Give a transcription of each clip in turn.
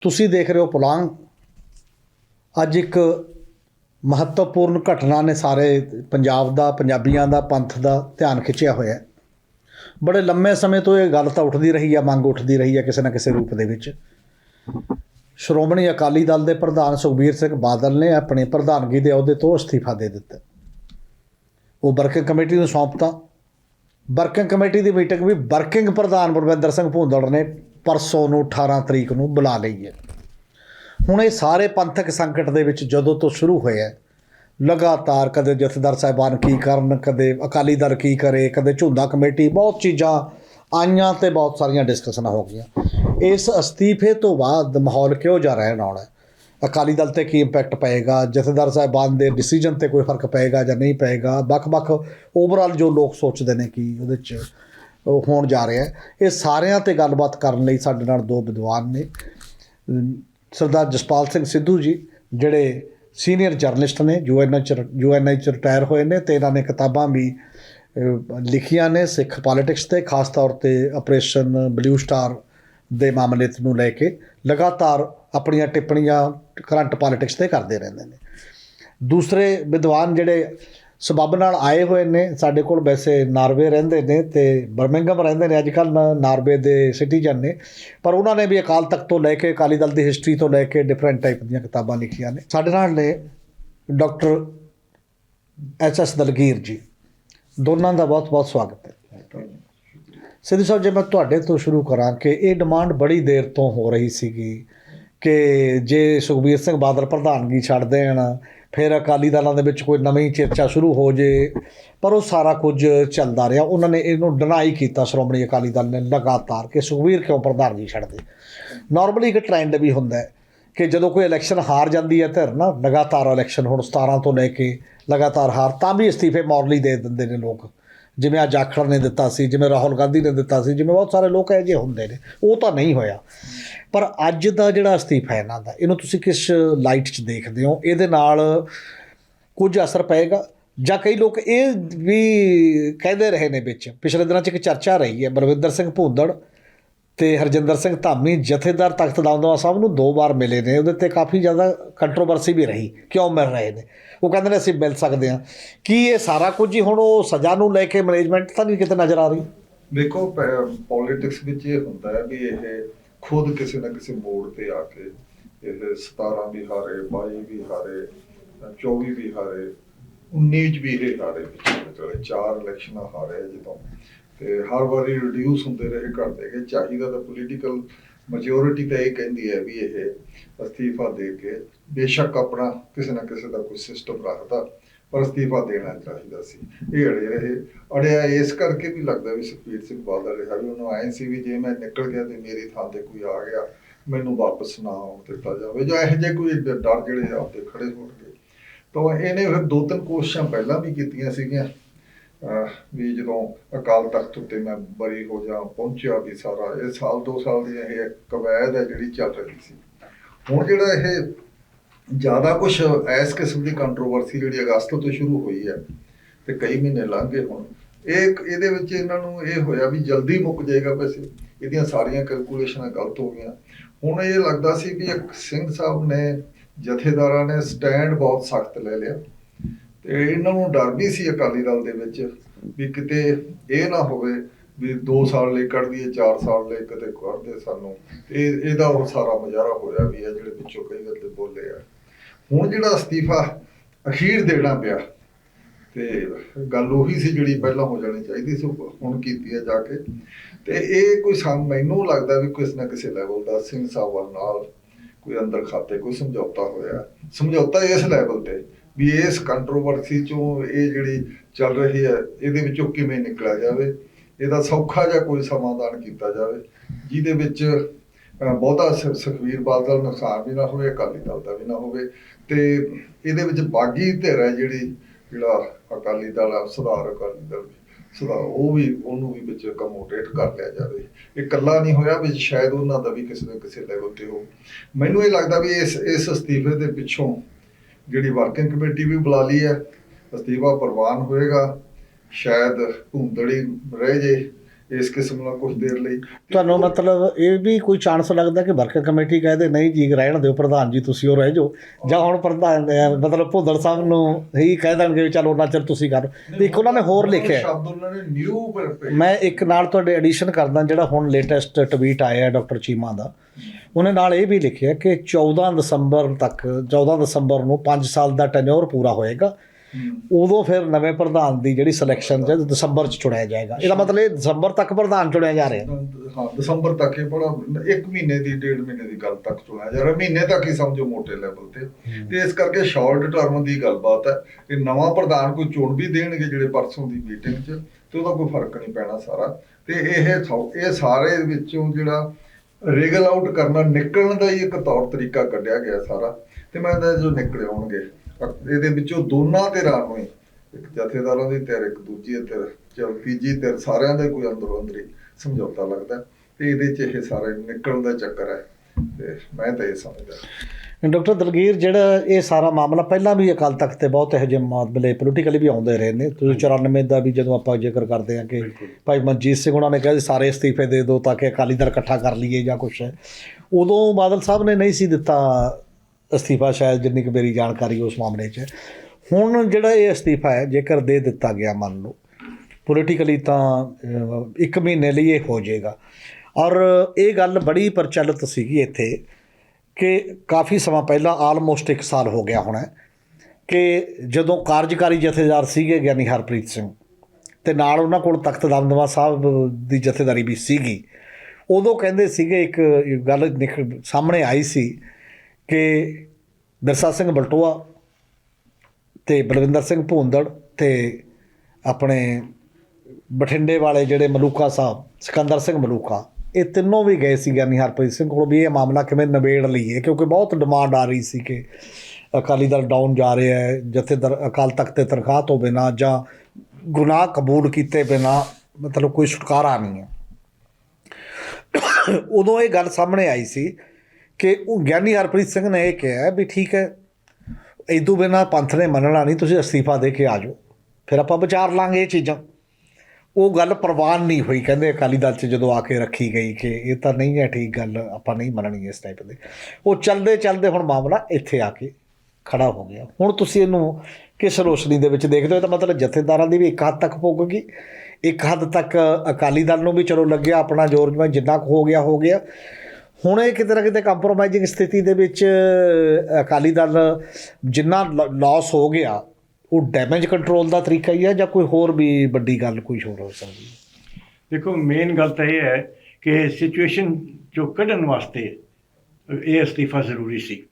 ਤੁਸੀਂ ਦੇਖ ਰਹੇ ਹੋ ਪੁਲਾਂਗ। ਅੱਜ ਇੱਕ ਮਹੱਤਵਪੂਰਨ ਘਟਨਾ ਨੇ ਸਾਰੇ ਪੰਜਾਬ ਦਾ, ਪੰਜਾਬੀਆਂ ਦਾ, ਪੰਥ ਦਾ ਧਿਆਨ ਖਿੱਚਿਆ ਹੋਇਆ ਹੈ। ਬੜੇ ਲੰਮੇ ਸਮੇਂ ਤੋਂ ਇਹ ਗੱਲ ਤਾਂ ਉੱਠਦੀ ਰਹੀ ਹੈ ਮੰਗ ਉੱਠਦੀ ਰਹੀ ਹੈ ਕਿਸੇ ਨਾ ਕਿਸੇ ਰੂਪ ਦੇ ਵਿੱਚ। ਸ਼੍ਰੋਮਣੀ ਅਕਾਲੀ ਦਲ ਦੇ ਪ੍ਰਧਾਨ ਸੁਖਬੀਰ ਸਿੰਘ ਬਾਦਲ ਨੇ ਆਪਣੀ ਪ੍ਰਧਾਨਗੀ ਦੇ ਅਹੁਦੇ ਤੋਂ ਅਸਤੀਫਾ ਦੇ ਦਿੱਤਾ। ਉਹ ਵਰਕਿੰਗ ਕਮੇਟੀ ਨੂੰ ਸੌਂਪਤਾ। ਵਰਕਿੰਗ ਕਮੇਟੀ ਦੀ ਮੀਟਿੰਗ ਵੀ ਵਰਕਿੰਗ ਪ੍ਰਧਾਨ ਬਲਵਿੰਦਰ ਸਿੰਘ ਭੂੰਦੜ ਨੇ ਪਰਸੋਂ ਨੂੰ 18 ਤਰੀਕ ਨੂੰ ਬੁਲਾ ਲਈ ਹੈ ਹੁਣ ਇਹ ਸਾਰੇ ਪੰਥਕ ਸੰਕਟ ਦੇ ਵਿੱਚ ਜਦੋਂ ਤੋਂ ਸ਼ੁਰੂ ਹੋਇਆ ਹੈ, ਲਗਾਤਾਰ ਕਦੇ ਜਥੇਦਾਰ ਸਾਹਿਬਾਨ ਕੀ ਕਰਨ ਕਦੇ ਅਕਾਲੀ ਦਲ ਕੀ ਕਰੇ ਕਦੇ ਝੁੰਦਾ ਕਮੇਟੀ ਬਹੁਤ ਚੀਜ਼ਾਂ ਆਈਆਂ ਤੇ ਬਹੁਤ ਸਾਰੀਆਂ ਡਿਸਕਸ਼ਨਾਂ ਹੋ ਗਈਆਂ। ਇਸ ਅਸਤੀਫੇ ਤੋਂ ਬਾਅਦ ਮਾਹੌਲ ਕਿਹੋ ਜਿਹਾ ਰਹਿਣ ਆਉਣਾ ਅਕਾਲੀ ਦਲ ਤੇ ਕੀ ਇੰਪੈਕਟ ਪਏਗਾ? ਜਥੇਦਾਰ ਸਾਹਿਬਾਨ ਦੇ ਡਿਸੀਜਨ ਤੇ ਕੋਈ ਫ਼ਰਕ ਪਏਗਾ ਜਾਂ ਨਹੀਂ ਪਏਗਾ? ਵੱਖ-ਵੱਖ ਓਵਰਆਲ ਜੋ ਲੋਕ ਸੋਚਦੇ ਨੇ ਕਿ ਉਹਦੇ 'ਚ ਹੋਣ ਜਾ ਰਿਹਾ ਹੈ। ਇਹ ਸਾਰਿਆਂ ਤੇ ਗੱਲਬਾਤ ਕਰਨ ਲਈ ਸਾਡੇ ਨਾਲ ਦੋ ਵਿਦਵਾਨ ਨੇ। ਸਰਦਾਰ ਜਸਪਾਲ ਸਿੰਘ ਸਿੱਧੂ ਜੀ, ਜਿਹੜੇ ਸੀਨੀਅਰ ਜਰਨਲਿਸਟ ਨੇ ਯੂਐਨ ਚ ਯੂਐਨਆਈ ਚ ਰਿਟਾਇਰ ਹੋਏ ਨੇ ਤੇ ਇਹਨਾਂ ਨੇ ਕਿਤਾਬਾਂ ਵੀ ਲਿਖੀਆਂ ਨੇ ਸਿੱਖ ਪੋਲਿਟਿਕਸ ਤੇ, ਖਾਸ ਤੌਰ ਤੇ ਆਪਰੇਸ਼ਨ ਬਲੂ ਸਟਾਰ ਦੇ ਮਾਮਲੇ ਨੂੰ ਲੈ ਕੇ ਲਗਾਤਾਰ ਆਪਣੀਆਂ ਟਿੱਪਣੀਆਂ ਕਰੰਟ ਪੋਲਿਟਿਕਸ ਤੇ ਕਰਦੇ ਰਹਿੰਦੇ ਨੇ। ਦੂਸਰੇ ਵਿਦਵਾਨ ਜਿਹੜੇ ਸਬੱਬ ਨਾਲ ਆਏ ਹੋਏ ਨੇ, ਸਾਡੇ ਕੋਲ ਵੈਸੇ ਨਾਰਵੇ ਰਹਿੰਦੇ ਨੇ ਤੇ ਬਰਮਿੰਗਮ ਰਹਿੰਦੇ ਨੇ, ਅੱਜ ਕੱਲ ਨਾਰਵੇ ਦੇ ਸਿਟੀਜ਼ਨ ਨੇ, ਪਰ ਉਹਨਾਂ ਨੇ ਵੀ ਅਕਾਲ ਤਖਤ ਤੋਂ ਲੈ ਕੇ, ਅਕਾਲੀ ਦਲ ਦੀ ਹਿਸਟਰੀ ਤੋਂ ਲੈ ਕੇ ਡਿਫਰੈਂਟ ਟਾਈਪ ਦੀਆਂ ਕਿਤਾਬਾਂ ਲਿਖੀਆਂ ਨੇ। ਸਾਡੇ ਨਾਲ ਨੇ ਡਾਕਟਰ ਐਸ ਐਸ ਦਲਗੀਰ ਜੀ। ਦੋਨਾਂ ਦਾ ਬਹੁਤ ਬਹੁਤ ਸਵਾਗਤ ਹੈ। ਸਿੱਧੂ ਸਾਹਿਬ, ਜੇ ਮੈਂ ਤੁਹਾਡੇ ਤੋਂ ਸ਼ੁਰੂ ਕਰਾਂ ਕਿ ਇਹ ਡਿਮਾਂਡ ਬੜੀ ਦੇਰ ਤੋਂ ਹੋ ਰਹੀ ਸੀਗੀ ਕਿ ਜੇ ਸੁਖਬੀਰ ਸਿੰਘ ਬਾਦਲ ਪ੍ਰਧਾਨਗੀ ਛੱਡ ਦੇਣ ਫਿਰ ਅਕਾਲੀ ਦਲਾਂ ਦੇ ਵਿੱਚ ਕੋਈ ਨਵੀਂ ਚਰਚਾ ਸ਼ੁਰੂ ਹੋ ਜੇ, ਪਰ ਉਹ ਸਾਰਾ ਕੁਝ ਚੱਲਦਾ ਰਿਹਾ। ਉਹਨਾਂ ਨੇ ਇਹਨੂੰ ਡਿਨਾਈ ਕੀਤਾ, ਸ਼੍ਰੋਮਣੀ ਅਕਾਲੀ ਦਲ ਨੇ ਲਗਾਤਾਰ ਕਿ ਸੁਖਬੀਰ ਕਿਉਂ ਪ੍ਰਧਾਨ ਪ੍ਰਧਾਨਗੀ ਛੱਡਦੇ। ਨਾਰਮਲੀ ਇੱਕ ਟ੍ਰੈਂਡ ਵੀ ਹੁੰਦਾ ਹੈ ਕਿ ਜਦੋਂ ਕੋਈ ਇਲੈਕਸ਼ਨ ਹਾਰ ਜਾਂਦੀ ਹੈ ਧਿਰ ਨਾ ਲਗਾਤਾਰ ਇਲੈਕਸ਼ਨ ਹੁਣ 17 ਤੋਂ ਲੈ ਕੇ ਲਗਾਤਾਰ ਹਾਰ, ਤਾਂ ਵੀ ਅਸਤੀਫੇ ਮੌਰਲੀ ਦੇ ਦਿੰਦੇ ਨੇ ਲੋਕ। ਜਿਵੇਂ ਅੱਜ ਆਖੜ ਨੇ ਦਿੱਤਾ ਸੀ, ਜਿਵੇਂ ਰਾਹੁਲ ਗਾਂਧੀ ਨੇ ਦਿੱਤਾ ਸੀ, ਜਿਵੇਂ ਬਹੁਤ ਸਾਰੇ ਲੋਕ ਇਹੋ ਜਿਹੇ ਹੁੰਦੇ ਨੇ, ਉਹ ਤਾਂ ਨਹੀਂ ਹੋਇਆ। ਪਰ ਅੱਜ ਦਾ ਜਿਹੜਾ ਅਸਤੀਫਾ ਇਹਨਾਂ ਦਾ, ਇਹਨੂੰ ਤੁਸੀਂ ਕਿਸ ਲਾਈਟ 'ਚ ਦੇਖਦੇ ਹੋ? ਇਹਦੇ ਨਾਲ ਕੁਝ ਅਸਰ ਪਏਗਾ? ਜਾਂ ਕਈ ਲੋਕ ਇਹ ਵੀ ਕਹਿੰਦੇ ਰਹੇ ਨੇ ਵਿੱਚ, ਪਿਛਲੇ ਦਿਨਾਂ 'ਚ ਇੱਕ ਚਰਚਾ ਰਹੀ ਹੈ, ਬਲਵਿੰਦਰ ਸਿੰਘ ਭੂੰਦੜ ਤੇ ਹਰਜਿੰਦਰ ਸਿੰਘ ਧਾਮੀ ਜਥੇਦਾਰ ਤਖਤ ਦਮਦਮਾ ਸਾਹਿਬ ਨੂੰ ਦੋ ਵਾਰ ਮਿਲੇ ਨੇ। ਉਹਦੇ ਤੇ ਕਾਫੀ ਜ਼ਿਆਦਾ ਕੰਟਰੋਵਰਸੀ ਵੀ ਰਹੀ, ਕਿਉਂ ਮਿਲ ਰਹੇ ਨੇ? ਉਹ ਕਹਿੰਦੇ ਨੇ, ਅਸੀਂ ਮਿਲ ਸਕਦੇ ਹਾਂ। ਕੀ ਇਹ ਸਾਰਾ ਕੁਝ ਹੀ ਹੁਣ ਉਹ ਸਜ਼ਾ ਨੂੰ ਲੈ ਕੇ ਮੈਨੇਜਮੈਂਟ ਤਾਂ ਨਹੀਂ ਕਿਤੇ ਨਜ਼ਰ ਆ ਰਹੀ? ਦੇਖੋ ਪੋਲਿਟਿਕਸ ਵਿੱਚ ਇਹ ਹੁੰਦਾ ਹੈ ਵੀ ਇਹ ਖੁਦ ਕਿਸੇ ਨਾ ਕਿਸੇ ਮੋੜ ਤੇ ਆ ਕੇ ਇਹ 17 ਵੀ ਹਾਰੇ 22 ਵੀ ਹਾਰੇ 24 ਵੀ ਹਾਰੇ 19 ਵੀ ਹਾਰੇ ਪਿਛਲੇ ਚਾਰ ਇਲੈਕਸ਼ਨਾਂ ਹਾਰੇ ਜਦੋਂ। ਤੇ ਹਰ ਵਾਰੀ ਰਿਡਿਊਸ ਹੁੰਦੇ ਰਹੇ ਘਟਦੇ ਗਏ ਚਾਹੀਦਾ ਤਾਂ ਪੋਲੀਟੀਕਲ ਮੈਜੋਰਿਟੀ ਤਾਂ ਇਹ ਕਹਿੰਦੀ ਹੈ ਵੀ ਇਹ ਅਸਤੀਫਾ ਦੇ ਕੇ ਬੇਸ਼ੱਕ ਆਪਣਾ ਕਿਸੇ ਨਾ ਕਿਸੇ ਦਾ ਕੋਈ ਸਿਸਟਮ ਰੱਖਦਾ, ਪਰ ਅਸਤੀਫਾ ਦੇਣਾ ਚਾਹੀਦਾ ਸੀ। ਇਹ ਅੜੇ ਰਹੇ, ਅੜਿਆ ਇਸ ਕਰਕੇ ਵੀ ਲੱਗਦਾ ਵੀ ਸੁਖਬੀਰ ਸਿੰਘ ਬਾਦਲ ਰਿਹਾ ਵੀ ਉਹਨੂੰ ਆਏ ਸੀ ਵੀ ਜੇ ਮੈਂ ਨਿਕਲ ਗਿਆ ਤੇ ਮੇਰੀ ਥਾਂ ਤੇ ਕੋਈ ਆ ਗਿਆ, ਮੈਨੂੰ ਵਾਪਸ ਨਾ ਆਉਣ ਦਿੱਤਾ ਜਾਵੇ। ਜਾਂ ਇਹੋ ਜਿਹੇ ਕੋਈ ਡਰ ਜਿਹੜੇ ਆ ਖੜੇ ਹੋਣਗੇ। ਤਾਂ ਇਹਨੇ ਫਿਰ ਦੋ ਤਿੰਨ ਕੋਸ਼ਿਸ਼ਾਂ ਪਹਿਲਾਂ ਵੀ ਕੀਤੀਆਂ ਸੀਗੀਆਂ। ਵੀ ਜਦੋਂ ਅਕਾਲ ਤਖਤ ਉੱਤੇ ਮੈਂ ਬਰੀ ਹੋ ਜਾ ਪਹੁੰਚਿਆ ਵੀ ਸਾਰਾ, ਇਹ ਸਾਲ ਦੋ ਸਾਲ ਦੀ ਇਹ ਕਵੈਦ ਹੈ ਜਿਹੜੀ ਚੱਲ ਰਹੀ ਸੀ। ਹੁਣ ਜਿਹੜਾ ਇਹ ਜ਼ਿਆਦਾ ਕੁਝ ਇਸ ਕਿਸਮ ਦੀ ਕੰਟਰੋਵਰਸੀ ਜਿਹੜੀ ਅਗਸਤ ਤੋਂ ਸ਼ੁਰੂ ਹੋਈ ਹੈ ਤੇ ਕਈ ਮਹੀਨੇ ਲੰਘ ਗਏ ਹੁਣ, ਇਹ ਇਹਦੇ ਵਿੱਚ ਇਹਨਾਂ ਨੂੰ ਇਹ ਹੋਇਆ ਵੀ ਜਲਦੀ ਮੁੱਕ ਜਾਏਗਾ ਪੈਸੇ ਇਹਦੀਆਂ ਸਾਰੀਆਂ ਕੈਲਕੂਲੇਸ਼ਨਾਂ ਗਲਤ ਹੋ ਗਈਆਂ। ਹੁਣ ਇਹ ਲੱਗਦਾ ਸੀ ਵੀ ਇੱਕ ਸਿੰਘ ਸਾਹਿਬ ਨੇ, ਜਥੇਦਾਰਾਂ ਨੇ ਸਟੈਂਡ ਬਹੁਤ ਸਖਤ ਲੈ ਲਿਆ। ਤੇ ਇਹਨਾਂ ਨੂੰ ਡਰ ਵੀ ਸੀ ਅਕਾਲੀ ਦਲ ਦੇ ਵਿੱਚ ਵੀ ਕਿਤੇ ਇਹ ਨਾ ਹੋਵੇ ਵੀ 2 ਸਾਲ ਲਈ ਕੱਢ ਦਈਏ 4 ਸਾਲ ਲਈ ਕਿਤੇ ਕੱਢਦੇ ਸਾਨੂੰ। ਇਹ, ਇਹਦਾ ਉਹ ਸਾਰਾ ਮਜ਼ਾਰਾ ਹੋਇਆ ਵੀ ਹੈ ਜਿਹੜੇ ਪਿੱਛੋਂ ਕਈ ਗੱਲੇ ਬੋਲੇ ਆ। ਹੁਣ ਜਿਹੜਾ ਅਸਤੀਫਾ ਅਖੀਰ ਦੇਣਾ ਪਿਆ, ਤੇ ਗੱਲ ਉਹੀ ਸੀ ਜਿਹੜੀ ਪਹਿਲਾਂ ਹੋ ਜਾਣੀ ਚਾਹੀਦੀ ਸੀ, ਹੁਣ ਕੀਤੀ ਹੈ ਜਾ ਕੇ। ਤੇ ਇਹ ਕੋਈ ਸਾਨੂੰ, ਮੈਨੂੰ ਲੱਗਦਾ ਵੀ ਕਿਸੇ ਨਾ ਕਿਸੇ ਲੈਵਲ ਦਾ ਸਿੰਘ ਸਾਹਿਬ ਨਾਲ ਕੋਈ ਅੰਦਰ ਖਾਤੇ ਕੋਈ ਸਮਝੌਤਾ ਹੋਇਆ। ਸਮਝੌਤਾ ਇਸ ਲੈਵਲ ਤੇ ਵੀ ਇਸ ਕੰਟਰੋਵਰਸੀ ਚੋਂ ਇਹ ਜਿਹੜੀ ਚੱਲ ਰਹੀ ਹੈ, ਇਹਦੇ ਵਿੱਚੋਂ ਕਿਵੇਂ ਨਿਕਲਿਆ ਜਾਵੇ? ਇਹਦਾ ਸੌਖਾ ਜਿਹਾ ਕੋਈ ਸਮਾਧਾਨ ਕੀਤਾ ਜਾਵੇ, ਜਿਹਦੇ ਵਿੱਚ ਬਹੁਤਾ ਸ- ਸੁਖਬੀਰ ਬਾਦਲ ਨੁਕਸਾਨ ਵੀ ਨਾ ਹੋਵੇ, ਅਕਾਲੀ ਦਲ ਦਾ ਵੀ ਨਾ ਹੋਵੇ, ਤੇ ਇਹਦੇ ਵਿੱਚ ਬਾਗੀ ਧਿਰ ਹੈ ਜਿਹੜੀ, ਜਿਹੜਾ ਅਕਾਲੀ ਦਲ ਆ, ਸੁਧਾਰ ਅਕਾਲੀ ਦਲ ਸੁਧਾਰ, ਉਹ ਵੀ, ਉਹਨੂੰ ਵੀ ਵਿੱਚ ਕਮੋਡੇਟ ਕਰ ਲਿਆ ਜਾਵੇ। ਇਹ ਇਕੱਲਾ ਨਹੀਂ ਹੋਇਆ ਵੀ ਸ਼ਾਇਦ ਉਹਨਾਂ ਦਾ ਵੀ ਕਿਸੇ ਨਾ ਕਿਸੇ ਲੈਵਲ ਤੇ ਹੋ ਮੈਨੂੰ ਇਹ ਲੱਗਦਾ ਵੀ ਇਸ ਇਸ ਅਸਤੀਫੇ ਦੇ ਪਿੱਛੋਂ ਜਿਹੜੀ ਵਰਕਿੰਗ ਕਮੇਟੀ ਵੀ ਬੁਲਾ ਲਈ ਹੈ ਅਸਤੀਫਾ ਪ੍ਰਵਾਨ ਹੋਏਗਾ ਸ਼ਾਇਦ ਧੁੰਦੜੀ ਰਹਿ ਜੇ। ਇਸ ਕਿਸਮ ਨਾਲ ਕੁਝ ਦੇਰ ਲਈ। ਤੁਹਾਨੂੰ ਮਤਲਬ ਇਹ ਵੀ ਕੋਈ ਚਾਂਸ ਲੱਗਦਾ ਕਿ ਵਰਕਰ ਕਮੇਟੀ ਕਹਦੇ ਨਹੀਂ ਜੀ ਰਹਿਣ ਦਿਓ ਪ੍ਰਧਾਨ ਜੀ ਤੁਸੀਂ ਉਹ ਰਹਿ ਜਾਓ। ਜਾਂ ਹੁਣ ਪ੍ਰਧਾਨ ਮਤਲਬ ਭੁੱਦੜ ਸਾਹਿਬ ਨੂੰ ਹੀ ਕਹਿ ਦੇਣਗੇ ਵੀ ਚਲੋ ਉਹਨਾਂ ਚਿਰ ਤੁਸੀਂ ਕਰੋ ਇੱਕ ਉਹਨਾਂ ਨੇ ਹੋਰ ਲਿਖਿਆ। ਸ਼ਬਦ ਉਹਨਾਂ ਨੇ ਨਿਊ ਮੈਂ ਇੱਕ ਨਾਲ ਤੁਹਾਡੇ ਐਡੀਸ਼ਨ ਕਰਦਾ ਜਿਹੜਾ ਹੁਣ ਲੇਟੈਸਟ ਟਵੀਟ ਆਇਆ ਹੈ ਡਾਕਟਰ ਚੀਮਾ ਦਾ। ਉਹਨੇ ਨਾਲ ਇਹ ਵੀ ਲਿਖਿਆ ਕਿ 14 ਦਸੰਬਰ ਤੱਕ 14 ਦਸੰਬਰ ਨੂੰ 5 ਸਾਲ ਦਾ ਟੈਨਿਓਰ ਪੂਰਾ ਹੋਏਗਾ। ਉਦੋਂ ਫਿਰ ਨਵੇਂ ਪ੍ਰਧਾਨ ਦੀ ਜਿਹੜੀ ਸਿਲੈਕਸ਼ਨ ਚ ਦਸੰਬਰ ਚ ਚੁਣਿਆ ਜਾਏਗਾ। ਇਹਦਾ ਮਤਲਬ ਇਹ ਦਸੰਬਰ ਤੱਕ ਪ੍ਰਧਾਨ ਚੁਣਿਆ ਜਾ ਰਿਹਾ। ਹਾਂ ਦਸੰਬਰ ਤੱਕ ਇਹ ਬੜਾ ਇੱਕ ਮਹੀਨੇ ਦੀ ਡੇਢ ਮਹੀਨੇ ਦੀ ਗੱਲ ਤੱਕ ਚੁਣਿਆ ਜਾ ਰਿਹਾ। ਮਹੀਨੇ ਤੱਕ ਹੀ ਸਮਝੋ ਮੋٹے ਲੈਵਲ ਤੇ। ਤੇ ਇਸ ਕਰਕੇ ਸ਼ਾਰਟ ਟਰਮ ਦੀ ਗੱਲਬਾਤ ਹੈ। ਇਹ ਨਵਾਂ ਪ੍ਰਧਾਨ ਕੋਈ ਚੁਣ ਵੀ ਦੇਣਗੇ ਜਿਹੜੇ ਪਰਸੋਂ ਦੀ ਮੀਟਿੰਗ 'ਚ ਤੇ ਉਹਦਾ ਕੋਈ ਫ਼ਰਕ ਨਹੀਂ ਪੈਣਾ ਸਾਰਾ। ਤੇ ਇਹ ਇਹ ਸਾਰੇ ਵਿੱਚੋਂ ਜਿਹੜਾ ਰੇਗਲ ਆਊਟ ਕਰਨਾ ਨਿਕਲਣ ਦਾ ਹੀ ਇੱਕ ਤੌਰ ਤਰੀਕਾ ਕੱਢਿਆ ਗਿਆ ਸਾਰਾ। ਤੇ ਮੈਂ ਤਾਂ ਜੋ ਨਿਕਲੇ ਆਉਣਗੇ ਇਹਦੇ ਵਿੱਚੋਂ ਦੋਨਾਂ ਧਿਰਾਂ ਨੂੰ ਹੀ ਇੱਕ ਜਥੇਦਾਰਾਂ ਦੀ ਧਿਰ ਇੱਕ ਦੂਜੀ ਧਿਰ ਚਲ ਤੀਜੀ ਧਿਰ ਸਾਰਿਆਂ ਦਾ ਕੋਈ ਅੰਦਰੋਂ ਅੰਦਰੀ ਸਮਝੌਤਾ ਲੱਗਦਾ ਤੇ ਇਹਦੇ 'ਚ ਇਹ ਸਾਰਾ ਨਿਕਲਣ ਦਾ ਚੱਕਰ ਹੈ। ਤੇ ਮੈਂ ਤਾਂ ਇਹ ਸਮਝਦਾ ਡਾਕਟਰ ਦਲਗੀਰ ਜਿਹੜਾ ਇਹ ਸਾਰਾ ਮਾਮਲਾ ਪਹਿਲਾਂ ਵੀ ਅਕਾਲ ਤਖਤ ਤੇ ਬਹੁਤ ਇਹੋ ਜਿਹੇ ਮਾਮਲੇ ਪੋਲੀਟੀਕਲੀ ਵੀ ਆਉਂਦੇ ਰਹੇ ਨੇ। ਤੁਸੀਂ 94 ਦਾ ਵੀ ਜਦੋਂ ਆਪਾਂ ਜ਼ਿਕਰ ਕਰਦੇ ਹਾਂ ਕਿ ਭਾਈ ਮਨਜੀਤ ਸਿੰਘ ਉਹਨਾਂ ਨੇ ਕਿਹਾ ਸੀ ਸਾਰੇ ਅਸਤੀਫੇ ਦੇ ਦਿਓ ਤਾਂ ਕਿ ਅਕਾਲੀ ਦਲ ਇਕੱਠਾ ਕਰ ਲਈਏ ਜਾਂ ਕੁਛ ਹੈ। ਉਦੋਂ ਬਾਦਲ ਸਾਹਿਬ ਨੇ ਨਹੀਂ ਸੀ ਦਿੱਤਾ ਅਸਤੀਫਾ ਸ਼ਾਇਦ ਜਿੰਨੀ ਕੁ ਮੇਰੀ ਜਾਣਕਾਰੀ ਉਸ ਮਾਮਲੇ 'ਚ। ਹੁਣ ਜਿਹੜਾ ਇਹ ਅਸਤੀਫਾ ਹੈ, ਜੇਕਰ ਦੇ ਦਿੱਤਾ ਗਿਆ ਮੰਨ ਲਓ ਪੋਲੀਟੀਕਲੀ ਤਾਂ ਇੱਕ ਮਹੀਨੇ ਲਈ ਇਹ ਹੋ ਜਾਏਗਾ। ਔਰ ਇਹ ਗੱਲ ਬੜੀ ਪ੍ਰਚਲਿਤ ਸੀਗੀ ਇੱਥੇ ਕਿ ਕਾਫੀ ਸਮਾਂ ਪਹਿਲਾਂ ਆਲਮੋਸਟ 1 ਸਾਲ ਹੋ ਗਿਆ ਹੋਣਾ, ਕਿ ਜਦੋਂ ਕਾਰਜਕਾਰੀ ਜਥੇਦਾਰ ਸੀਗੇ ਗਿਆਨੀ ਹਰਪ੍ਰੀਤ ਸਿੰਘ, ਤੇ ਨਾਲ ਉਹਨਾਂ ਕੋਲ ਤਖਤ ਦਮਦਮਾ ਸਾਹਿਬ ਦੀ ਜਥੇਦਾਰੀ ਵੀ ਸੀਗੀ, ਉਦੋਂ ਕਹਿੰਦੇ ਸੀਗੇ ਇੱਕ ਗੱਲ ਨਿਕ- ਸਾਹਮਣੇ ਆਈ ਸੀ ਕਿ ਵਿਰਸਾ ਸਿੰਘ ਬਲਟੋਆ ਤੇ ਬਲਵਿੰਦਰ ਸਿੰਘ ਭੂੰਦੜ ਤੇ ਆਪਣੇ ਬਠਿੰਡੇ ਵਾਲੇ ਜਿਹੜੇ ਮਲੂਕਾ ਸਾਹਿਬ, ਸਿਕੰਦਰ ਸਿੰਘ ਮਲੂਕਾ, ਇਹ ਤਿੰਨੋਂ ਵੀ ਗਏ ਸੀ ਗਿਆਨੀ ਹਰਪ੍ਰੀਤ ਸਿੰਘ ਕੋਲ ਵੀ ਇਹ ਮਾਮਲਾ ਕਿਵੇਂ ਨਿਬੇੜ ਲਈਏ, ਕਿਉਂਕਿ ਬਹੁਤ ਡਿਮਾਂਡ ਆ ਰਹੀ ਸੀ ਕਿ ਅਕਾਲੀ ਦਲ ਡਾਊਨ ਜਾ ਰਿਹਾ ਹੈ ਜਥੇਦਾਰ ਅਕਾਲ ਤਖਤ ਤੇ ਤਨਖਾਹ ਤੋਂ ਬਿਨਾਂ ਜਾਂ ਗੁਨਾਹ ਕਬੂਲ ਕੀਤੇ ਬਿਨਾਂ ਮਤਲਬ ਕੋਈ ਛੁਟਕਾਰਾ ਨਹੀਂ ਹੈ। ਉਦੋਂ ਇਹ ਗੱਲ ਸਾਹਮਣੇ ਆਈ ਸੀ ਕਿ ਉਹ ਗਿਆਨੀ ਹਰਪ੍ਰੀਤ ਸਿੰਘ ਨੇ ਇਹ ਕਿਹਾ ਵੀ ਠੀਕ ਹੈ ਇਦੋਂ ਬਿਨਾਂ ਪੰਥ ਨੇ ਮੰਨਣਾ ਨਹੀਂ, ਤੁਸੀਂ ਅਸਤੀਫਾ ਦੇ ਕੇ ਆ ਜਾਓ। ਫਿਰ ਆਪਾਂ ਵਿਚਾਰ ਲਾਂਗੇ ਇਹ ਚੀਜ਼ਾਂ। ਉਹ ਗੱਲ ਪ੍ਰਵਾਨ ਨਹੀਂ ਹੋਈ, ਕਹਿੰਦੇ ਅਕਾਲੀ ਦਲ 'ਚ ਜਦੋਂ ਆ ਕੇ ਰੱਖੀ ਗਈ ਕਿ ਇਹ ਤਾਂ ਨਹੀਂ ਹੈ ਠੀਕ ਗੱਲ, ਆਪਾਂ ਨਹੀਂ ਮੰਨਣੀ ਇਸ ਟਾਈਪ ਦੇ। ਉਹ ਚੱਲਦੇ ਚੱਲਦੇ ਹੁਣ ਮਾਮਲਾ ਇੱਥੇ ਆ ਕੇ ਖੜਾ ਹੋ ਗਿਆ। ਹੁਣ ਤੁਸੀਂ ਇਹਨੂੰ ਕਿਸ ਰੋਸ਼ਨੀ ਦੇ ਵਿੱਚ ਦੇਖਦੇ ਹੋ? ਇਹ ਤਾਂ ਮਤਲਬ ਜਥੇਦਾਰਾਂ ਦੀ ਵੀ ਇੱਕ ਹੱਦ ਤੱਕ ਪੁੱਗਗੀ ਇੱਕ ਹੱਦ ਤੱਕ ਅਕਾਲੀ ਦਲ ਨੂੰ ਵੀ ਚਲੋ ਲੱਗਿਆ ਆਪਣਾ ਜ਼ੋਰ ਜਿਵੇਂ ਜਿੰਨਾ ਕੁ ਹੋ ਗਿਆ ਹੋ ਗਿਆ। ਹੁਣ ਇਹ ਕਿਤੇ ਨਾ ਕਿਤੇ ਕੰਪਰੋਮਾਈਜ਼ਿੰਗ ਸਥਿਤੀ ਦੇ ਵਿੱਚ ਅਕਾਲੀ ਦਲ ਜਿੰਨਾ ਲਾਸ ਹੋ ਗਿਆ ਉਹ ਡੈਮੇਜ ਕੰਟਰੋਲ ਦਾ ਤਰੀਕਾ ਹੀ ਹੈ ਜਾਂ ਕੋਈ ਹੋਰ ਵੀ ਵੱਡੀ ਗੱਲ ਕੋਈ ਹੋਰ ਹੋ ਸਕਦੀ ਹੈ? ਦੇਖੋ ਮੇਨ ਗੱਲ ਤਾਂ ਇਹ ਹੈ ਕਿ ਸਿਚੁਏਸ਼ਨ ਚੋਂ ਕੱਢਣ ਵਾਸਤੇ ਇਹ ਅਸਤੀਫਾ ਜ਼ਰੂਰੀ ਸੀ।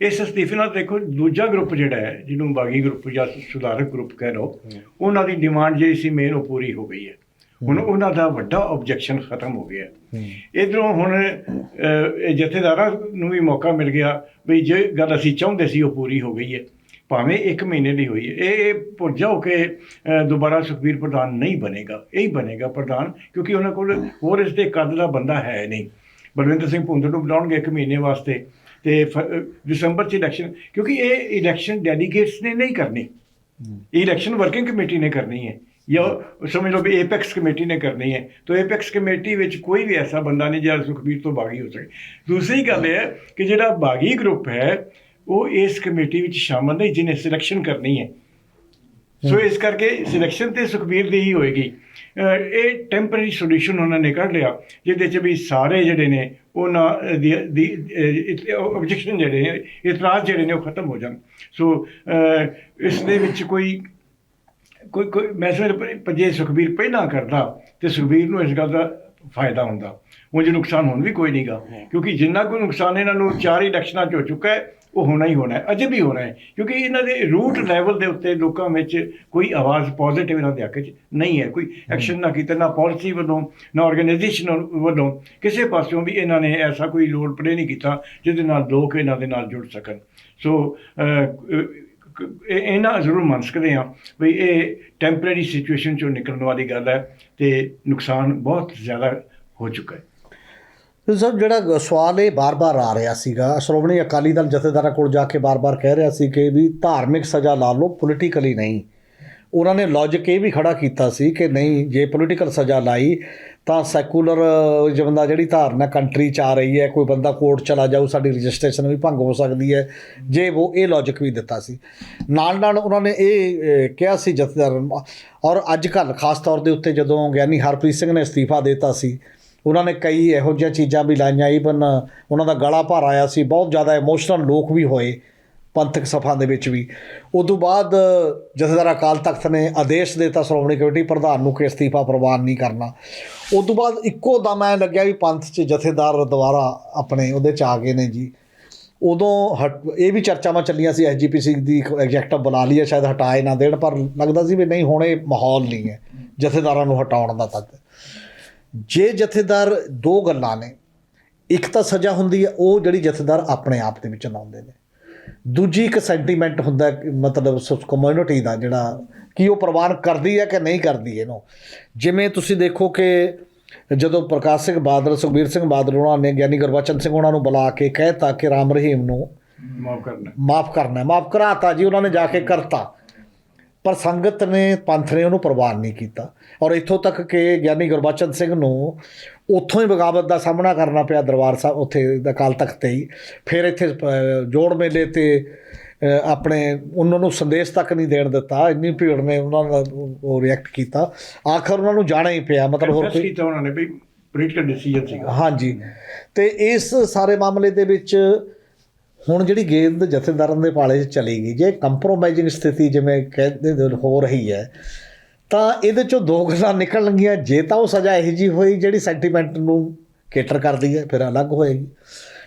ਇਸ ਅਸਤੀਫੇ ਨਾਲ ਦੇਖੋ ਦੂਜਾ ਗਰੁੱਪ ਜਿਹੜਾ ਹੈ ਜਿਹਨੂੰ ਬਾਗੀ ਗਰੁੱਪ ਜਾਂ ਸੁਧਾਰਕ ਗਰੁੱਪ ਕਹਿ ਲਓ ਉਹਨਾਂ ਦੀ ਡਿਮਾਂਡ ਜਿਹੜੀ ਸੀ ਮੇਨ ਉਹ ਪੂਰੀ ਹੋ ਗਈ ਹੈ। ਹੁਣ ਉਹਨਾਂ ਦਾ ਵੱਡਾ ਆਬਜੈਕਸ਼ਨ ਖਤਮ ਹੋ ਗਿਆ। ਇਧਰੋਂ ਹੁਣ ਜਥੇਦਾਰਾਂ ਨੂੰ ਵੀ ਮੌਕਾ ਮਿਲ ਗਿਆ ਵੀ ਜੇ ਗੱਲ ਅਸੀਂ ਚਾਹੁੰਦੇ ਸੀ ਉਹ ਪੂਰੀ ਹੋ ਗਈ ਹੈ ਭਾਵੇਂ 1 ਮਹੀਨੇ ਦੀ ਹੋਈ ਹੈ। ਇਹ ਭੁੱਲ ਜਾਓ ਕਿ ਦੁਬਾਰਾ ਸੁਖਬੀਰ ਪ੍ਰਧਾਨ ਨਹੀਂ ਬਣੇਗਾ ਇਹ ਹੀ ਬਣੇਗਾ ਪ੍ਰਧਾਨ ਕਿਉਂਕਿ ਉਹਨਾਂ ਕੋਲ ਹੋਰ ਇਸ ਦੇ ਕੱਦ ਦਾ ਬੰਦਾ ਹੈ ਨਹੀਂ। ਬਲਵਿੰਦਰ ਸਿੰਘ ਭੁੰਦੜ ਨੂੰ ਬੁਲਾਉਣਗੇ 1 ਮਹੀਨੇ ਵਾਸਤੇ ਤੇ ਦਸੰਬਰ ਚ ਇਲੈਕਸ਼ਨ ਕਿਉਂਕਿ ਇਹ ਇਲੈਕਸ਼ਨ ਡੈਲੀਗੇਟਸ ਨੇ ਨਹੀਂ ਕਰਨੀ। ਇਹ ਇਲੈਕਸ਼ਨ ਵਰਕਿੰਗ ਕਮੇਟੀ ਨੇ ਕਰਨੀ ਹੈ। ਜਾਂ ਸਮਝ ਲਓ ਵੀ 에ਪੈਕਸ ਕਮੇਟੀ ਨੇ ਕਰਨੀ ਹੈ ਤਾਂ 에ਪੈਕਸ ਕਮੇਟੀ ਵਿੱਚ ਕੋਈ ਵੀ ਐਸਾ ਬੰਦਾ ਨਹੀਂ ਜਿਹੜਾ ਸੁਖਬੀਰ ਤੋਂ ਬਾਗੀ ਹੋ ਸਕੇ। ਦੂਸਰੀ ਗੱਲ ਇਹ ਹੈ ਕਿ ਜਿਹੜਾ ਬਾਗੀ ਗਰੁੱਪ ਹੈ ਉਹ ਇਸ ਕਮੇਟੀ ਵਿੱਚ ਸ਼ਾਮਲ ਨਹੀਂ ਜਿਹਨੇ ਸਿਲੈਕਸ਼ਨ ਕਰਨੀ ਹੈ। ਸੋ ਇਸ ਕਰਕੇ ਸਿਲੈਕਸ਼ਨ ਤੇ ਸੁਖਬੀਰ ਦੀ ਹੀ ਹੋਏਗੀ। ਇਹ ਟੈਂਪਰੇਰੀ ਸੋਲੂਸ਼ਨ ਉਹਨਾਂ ਨੇ ਕੱਢ ਲਿਆ ਜਿਹਦੇ ਚ ਵੀ ਸਾਰੇ ਜਿਹੜੇ ਨੇ ਉਹਨਾਂ ਦੀ ਆਬਜੈਕਸ਼ਨ ਜਿਹੜੇ ਨੇ ਇਤਰਾਜ਼ ਜਿਹੜੇ ਨੇ ਉਹ ਖਤਮ ਹੋ ਜਾਣ। ਸੋ ਇਸ ਦੇ ਵਿੱਚ ਕੋਈ ਕੋਈ ਕੋਈ ਮੈਂ ਸਮਝ ਜੇ ਸੁਖਬੀਰ ਪਹਿਲਾਂ ਕਰਦਾ ਤੇ ਸੁਖਬੀਰ ਨੂੰ ਇਸ ਗੱਲ ਦਾ ਫਾਇਦਾ ਹੁੰਦਾ। ਉਂਝ ਨੁਕਸਾਨ ਹੁਣ ਵੀ ਕੋਈ ਨਹੀਂਗਾ। ਕਿਉਂਕਿ ਜਿੰਨਾ ਕੋਈ ਨੁਕਸਾਨ ਇਹਨਾਂ ਨੂੰ ਚਾਰ ਇਲੈਕਸ਼ਨਾਂ 'ਚ ਹੋ ਚੁੱਕਾ ਹੈ ਉਹ ਹੋਣਾ ਹੀ ਹੋਣਾ ਹੈ ਅਜੇ ਵੀ ਹੋਣਾ ਹੈ। ਕਿਉਂਕਿ ਇਹਨਾਂ ਦੇ ਰੂਟ ਲੈਵਲ ਦੇ ਉੱਤੇ ਲੋਕਾਂ ਵਿੱਚ ਕੋਈ ਆਵਾਜ਼ ਪੋਜ਼ਿਟਿਵ ਇਹਨਾਂ ਦੇ ਹੱਕ 'ਚ ਨਹੀਂ ਹੈ। ਕੋਈ ਐਕਸ਼ਨ ਨਾ ਕੀਤਾ ਨਾ ਪਾਲਿਸੀ ਵੱਲੋਂ ਨਾ ਆਰਗੇਨਾਈਜੇਸ਼ਨ ਵੱਲੋਂ ਕਿਸੇ ਪਾਸਿਓਂ ਵੀ ਇਹਨਾਂ ਨੇ ਐਸਾ ਕੋਈ ਰੋਲ ਪਲੇ ਨਹੀਂ ਕੀਤਾ ਜਿਹਦੇ ਨਾਲ ਲੋਕ ਇਹਨਾਂ ਦੇ ਨਾਲ ਜੁੜ ਸਕਣ। ਸੋ ਇਹਨਾਂ ਜ਼ਰੂਰ ਮੰਨ ਸਕਦੇ ਹਾਂ ਵੀ ਇਹ ਟੈਂਪਰੇਰੀ ਸਿਚੁਏਸ਼ਨ ਚੋਂ ਨਿਕਲਣ ਵਾਲੀ ਗੱਲ ਹੈ ਤੇ ਨੁਕਸਾਨ ਬਹੁਤ ਜ਼ਿਆਦਾ ਹੋ ਚੁੱਕਾ ਹੈ। ਸਰ, ਜਿਹੜਾ ਸਵਾਲ ਇਹ ਬਾਰ-ਬਾਰ ਆ ਰਿਹਾ ਸੀਗਾ, ਸ਼੍ਰੋਮਣੀ ਅਕਾਲੀ ਦਲ ਜਥੇਦਾਰਾਂ ਕੋਲ ਜਾ ਕੇ ਬਾਰ-ਬਾਰ ਕਹਿ ਰਿਹਾ ਸੀ ਕਿ ਵੀ ਧਾਰਮਿਕ ਸਜ਼ਾ ਲਾ ਲਓ ਪੋਲੀਟੀਕਲੀ ਨਹੀਂ। ਉਹਨਾਂ ਨੇ ਲੌਜੀਕ ਇਹ ਵੀ ਖੜਾ ਕੀਤਾ ਸੀ ਕਿ ਨਹੀਂ, ਜੇ ਪੋਲੀਟੀਕਲ ਸਜ਼ਾ ਲਾਈ, ਤਾਂ ਸੈਕੂਲਰ ਦਾ ਜਿਹੜੀ ਧਾਰਨਾ ਕੰਟਰੀ ਚ ਆ ਰਹੀ ਹੈ, ਕੋਈ ਬੰਦਾ ਕੋਰਟ ਚਲਾ ਜਾਊ, ਸਾਡੀ ਰਜਿਸਟ੍ਰੇਸ਼ਨ ਵੀ ਭੰਗ ਹੋ ਸਕਦੀ ਹੈ। ਜੇ ਉਹ ਇਹ ਲੌਜੀਕ ਵੀ ਦਿੱਤਾ ਸੀ। ਨਾਲ ਨਾਲ ਉਹਨਾਂ ਨੇ ਇਹ ਕਿਹਾ ਸੀ ਜਥੇਦਾਰ ਔਰ ਅੱਜ ਕੱਲ੍ਹ ਖਾਸ ਤੌਰ ਦੇ ਉੱਤੇ ਜਦੋਂ ਗਿਆਨੀ ਹਰਪ੍ਰੀਤ ਸਿੰਘ ਨੇ ਅਸਤੀਫਾ ਦਿੱਤਾ ਸੀ, ਉਹਨਾਂ ਨੇ ਕਈ ਇਹੋ ਜਿਹੀਆਂ ਚੀਜ਼ਾਂ ਵੀ ਲਾਈਆਂ ਈਵਨ ਉਹਨਾਂ ਦਾ ਗਲਾ ਭਰ ਆਇਆ ਸੀ, ਬਹੁਤ ਜ਼ਿਆਦਾ ਇਮੋਸ਼ਨਲ ਲੋਕ ਵੀ ਹੋਏ। ਪੰਥਕ ਸਫ਼ਾ ਦੇ ਵਿੱਚ ਵੀ। ਉਦੋਂ ਬਾਅਦ ਜਥੇਦਾਰ ਅਕਾਲ ਤਖਤ ਨੇ ਆਦੇਸ਼ ਦਿੱਤਾ ਸ਼੍ਰੋਮਣੀ ਕਮੇਟੀ ਪ੍ਰਧਾਨ ਨੂੰ ਕਿ ਅਸਤੀਫਾ ਪ੍ਰਵਾਨ ਨਹੀਂ ਕਰਨਾ। ਉਦੋਂ ਬਾਅਦ ਇੱਕੋ ਦਮ ਐ ਲੱਗਿਆ ਵੀ ਪੰਥ 'ਚ ਜਥੇਦਾਰ ਦੁਬਾਰਾ ਆਪਣੇ ਉਹਦੇ 'ਚ ਆ ਗਏ ਨੇ ਜੀ। ਉਦੋਂ ਹਟ, ਇਹ ਵੀ ਚਰਚਾਵਾਂ ਚੱਲੀਆਂ ਸੀ ਐਸਜੀਪੀਸੀ ਦੀ ਐਗਜ਼ੈਕਟਿਵ ਬੁਲਾ ਲਈ ਸ਼ਾਇਦ ਹਟਾਏ ਨਾ ਦੇਣ, ਪਰ ਲੱਗਦਾ ਸੀ ਵੀ ਨਹੀਂ, ਹੁਣ ਇਹ ਮਾਹੌਲ ਨਹੀਂ ਹੈ, ਜਥੇਦਾਰਾਂ ਨੂੰ ਹਟਾਉਣ ਦਾ ਤੱਕ ਜੇ ਜਥੇਦਾਰ ਦੋ ਗੱਲਾਂ ਨੇ, ਇੱਕ ਤਾਂ ਸਜ਼ਾ ਹੁੰਦੀ ਹੈ, ਉਹ ਜਿਹੜੀ ਜਥੇਦਾਰ ਆਪਣੇ ਆਪ ਦੇ ਵਿੱਚ ਲਾਉਂਦੇ ਨੇ। ਦੂਜੀ ਇੱਕ ਸੈਂਟੀਮੈਂਟ ਹੁੰਦਾ ਮਤਲਬ ਕਮਿਊਨਿਟੀ ਦਾ ਜਿਹੜਾ ਕੀ ਉਹ ਪ੍ਰਵਾਨ ਕਰਦੀ ਹੈ ਕਿ ਨਹੀਂ ਕਰਦੀ ਇਹਨੂੰ। ਜਿਵੇਂ ਤੁਸੀਂ ਦੇਖੋ ਕਿ ਜਦੋਂ ਪ੍ਰਕਾਸ਼ ਸਿੰਘ ਬਾਦਲ ਸੁਖਬੀਰ ਸਿੰਘ ਬਾਦਲ ਉਹਨਾਂ ਨੇ ਗਿਆਨੀ ਗੁਰਬਚਨ ਸਿੰਘ ਉਹਨਾਂ ਨੂੰ ਬੁਲਾ ਕੇ ਕਹਿਤਾ ਕਿ ਰਾਮ ਰਹੀਮ ਨੂੰ ਮਾਫ ਕਰਨਾ। ਮਾਫ ਕਰਨਾ ਮਾਫ ਕਰਾਤਾ ਜੀ ਉਹਨਾਂ ਨੇ ਜਾ ਕੇ ਕਰਤਾ। ਪਰ ਸੰਗਤ ਨੇ ਪੰਥ ਨੇ ਉਹਨੂੰ ਪ੍ਰਵਾਨ ਨਹੀਂ ਕੀਤਾ। ਔਰ ਇੱਥੋਂ ਤੱਕ ਕਿ ਗਿਆਨੀ ਗੁਰਬਚਨ ਸਿੰਘ ਨੂੰ ਉੱਥੋਂ ਹੀ ਬਗਾਵਤ ਦਾ ਸਾਹਮਣਾ ਕਰਨਾ ਪਿਆ ਦਰਬਾਰ ਸਾਹਿਬ ਉੱਥੇ ਅਕਾਲ ਤਖਤ ਤੇ ਹੀ। ਫਿਰ ਇੱਥੇ ਜੋੜ ਮੇਲੇ ਤੇ ਆਪਣੇ ਉਹਨਾਂ ਨੂੰ ਸੰਦੇਸ਼ ਤੱਕ ਨਹੀਂ ਦੇਣ ਦਿੱਤਾ। ਇੰਨੀ ਭੀੜ ਨੇ ਉਹਨਾਂ ਦਾ ਉਹ ਰਿਐਕਟ ਕੀਤਾ। ਆਖਰ ਉਹਨਾਂ ਨੂੰ ਜਾਣਾ ਹੀ ਪਿਆ। ਮਤਲਬ ਹੋਰ ਕੋਈ ਕੀਤਾ ਉਹਨਾਂ ਨੇ ਵੀ ਪੋਲੀਟੀਕਲ ਡਿਸੀਜਨ ਸੀਗਾ। ਹਾਂਜੀ। ਤੇ ਇਸ ਸਾਰੇ ਮਾਮਲੇ ਦੇ ਵਿੱਚ ਹੁਣ ਜਿਹੜੀ ਗੇਂਦ ਜਥੇਦਾਰਾਂ ਦੇ ਪਾਲੇ 'ਚ ਚਲੀ ਗਈ ਜੇ ਕੰਪਰੋਮਾਈਜ਼ਿੰਗ ਸਥਿਤੀ ਜਿਵੇਂ ਕਹਿੰਦੇ ਹੋ ਰਹੀ ਹੈ ਤਾਂ ਇਹਦੇ ਚੋਂ ਦੋ ਗੱਲਾਂ ਨਿਕਲਣਗੀਆਂ ਜੇ ਤਾਂ ਉਹ ਸਜ਼ਾ ਇਹੋ ਜੀ ਹੋਈ ਜਿਹੜੀ ਸੈਂਟੀਮੈਂਟ ਨੂੰ ਕੇਟਰ ਕਰਦੀ ਹੈ ਫਿਰ ਅਲੱਗ ਹੋਏਗੀ।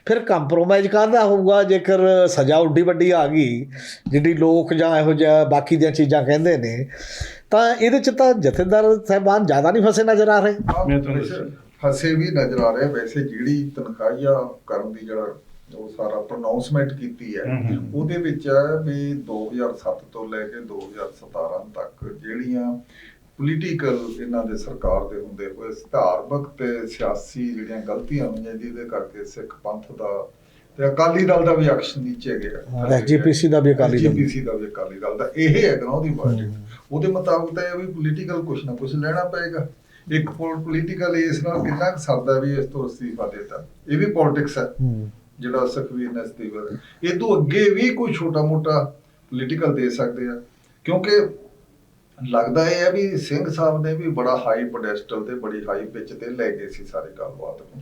ਫਿਰ ਕੰਪਰੋਮਾਈਜ਼ ਕਰਦਾ ਹੋਊਗਾ? ਜੇਕਰ ਸਜ਼ਾ ਉੱਡੀ ਵੱਡੀ ਆ ਗਈ ਜਿਹੜੀ ਲੋਕ ਜਾਂ ਇਹੋ ਜਿਹਾ ਬਾਕੀ ਦੀਆਂ ਚੀਜ਼ਾਂ ਕਹਿੰਦੇ ਨੇ ਤਾਂ ਇਹਦੇ ਚ ਤਾਂ ਜਥੇਦਾਰ ਸਾਹਿਬਾਨ ਜ਼ਿਆਦਾ ਨਹੀਂ ਫਸੇ ਨਜ਼ਰ ਆ ਰਹੇ। ਮੈਂ ਤੁਹਾਨੂੰ ਵੈਸੇ ਫਸੇ ਵੀ ਨਜ਼ਰ ਆ ਰਹੇ ਵੈਸੇ ਜਿਹੜੀ ਤਨਖਾਹੀਆ ਕਰਨ ਦੀ ਜਿਹੜਾ ਉਹ ਸਾਰਾ ਪ੍ਰੋਨਾਂਸਮੈਂਟ ਕੀਤੀ ਹੈ। ਉਹਦੇ ਵਿੱਚ ਹੈ ਵੀ 2007 ਤੋਂ ਲੈ ਕੇ 2017 ਤੱਕ ਜਿਹੜੀਆਂ ਪੋਲੀਟੀਕਲ ਇਹਨਾਂ ਦੇ ਸਰਕਾਰ ਦੇ ਹੁੰਦੇ ਹੋਏ ਧਾਰਮਿਕ ਤੇ ਸਿਆਸੀ ਜਿਹੜੀਆਂ ਗਲਤੀਆਂ ਹੋਈਆਂ ਜਿਹਦੇ ਕਰਕੇ ਸਿੱਖ ਪੰਥ ਦਾ ਤੇ ਅਕਾਲੀ ਦਲ ਦਾ ਵੀ ਐਕਸ਼ਨ ਨੀਚੇ ਗਿਆ। ਐਸਜੀਪੀਸੀ ਦਾ ਵੀ ਅਕਾਲੀ ਦਲ। ਐਸਜੀਪੀਸੀ ਦਾ ਵੀ ਅਕਾਲੀ ਦਲ ਦਾ। ਇਹ ਹੈ ਨਾ ਉਹਦੀ ਵਰਡਿਕਟ ਉਹਦੇ ਮੁਤਾਬਕ ਤਾਂ ਇਹ ਵੀ ਪੋਲੀਟੀਕਲ ਕੁਛ ਨਾ ਕੁਛ ਲੈਣਾ ਪਏਗਾ। ਇੱਕ ਪੋਲੀਟੀਕਲ ਇਸ ਨਾਲ ਕਿੰਨਾ ਕੁ ਸਰਦਾ ਵੀ ਇਸ ਤੋਂ ਅਸਤੀਫਾ ਦੇਤਾ। ਇਹ ਵੀ ਪੋਲਿਟਿਕਸ ਹੂੰ। ਜਿਹੜਾ ਸੁਖਵੀਰ ਨੇ ਇਹ ਤੋਂ ਅੱਗੇ ਵੀ ਕੋਈ ਛੋਟਾ ਮੋਟਾ ਪੋਲੀਟੀਕਲ ਦੇ ਸਕਦੇ ਆ। ਕਿਉਂਕਿ ਲੱਗਦਾ ਇਹ ਹੈ ਵੀ ਸਿੰਘ ਸਾਹਿਬ ਨੇ ਵੀ ਬੜਾ ਹਾਈ ਪੋਡੈਸਟਲ ਤੇ, ਬੜੀ ਹਾਈ ਪਿਚ ਤੇ ਲੈ ਗਏ ਸੀ ਸਾਰੀ ਗੱਲਬਾਤ ਨੂੰ।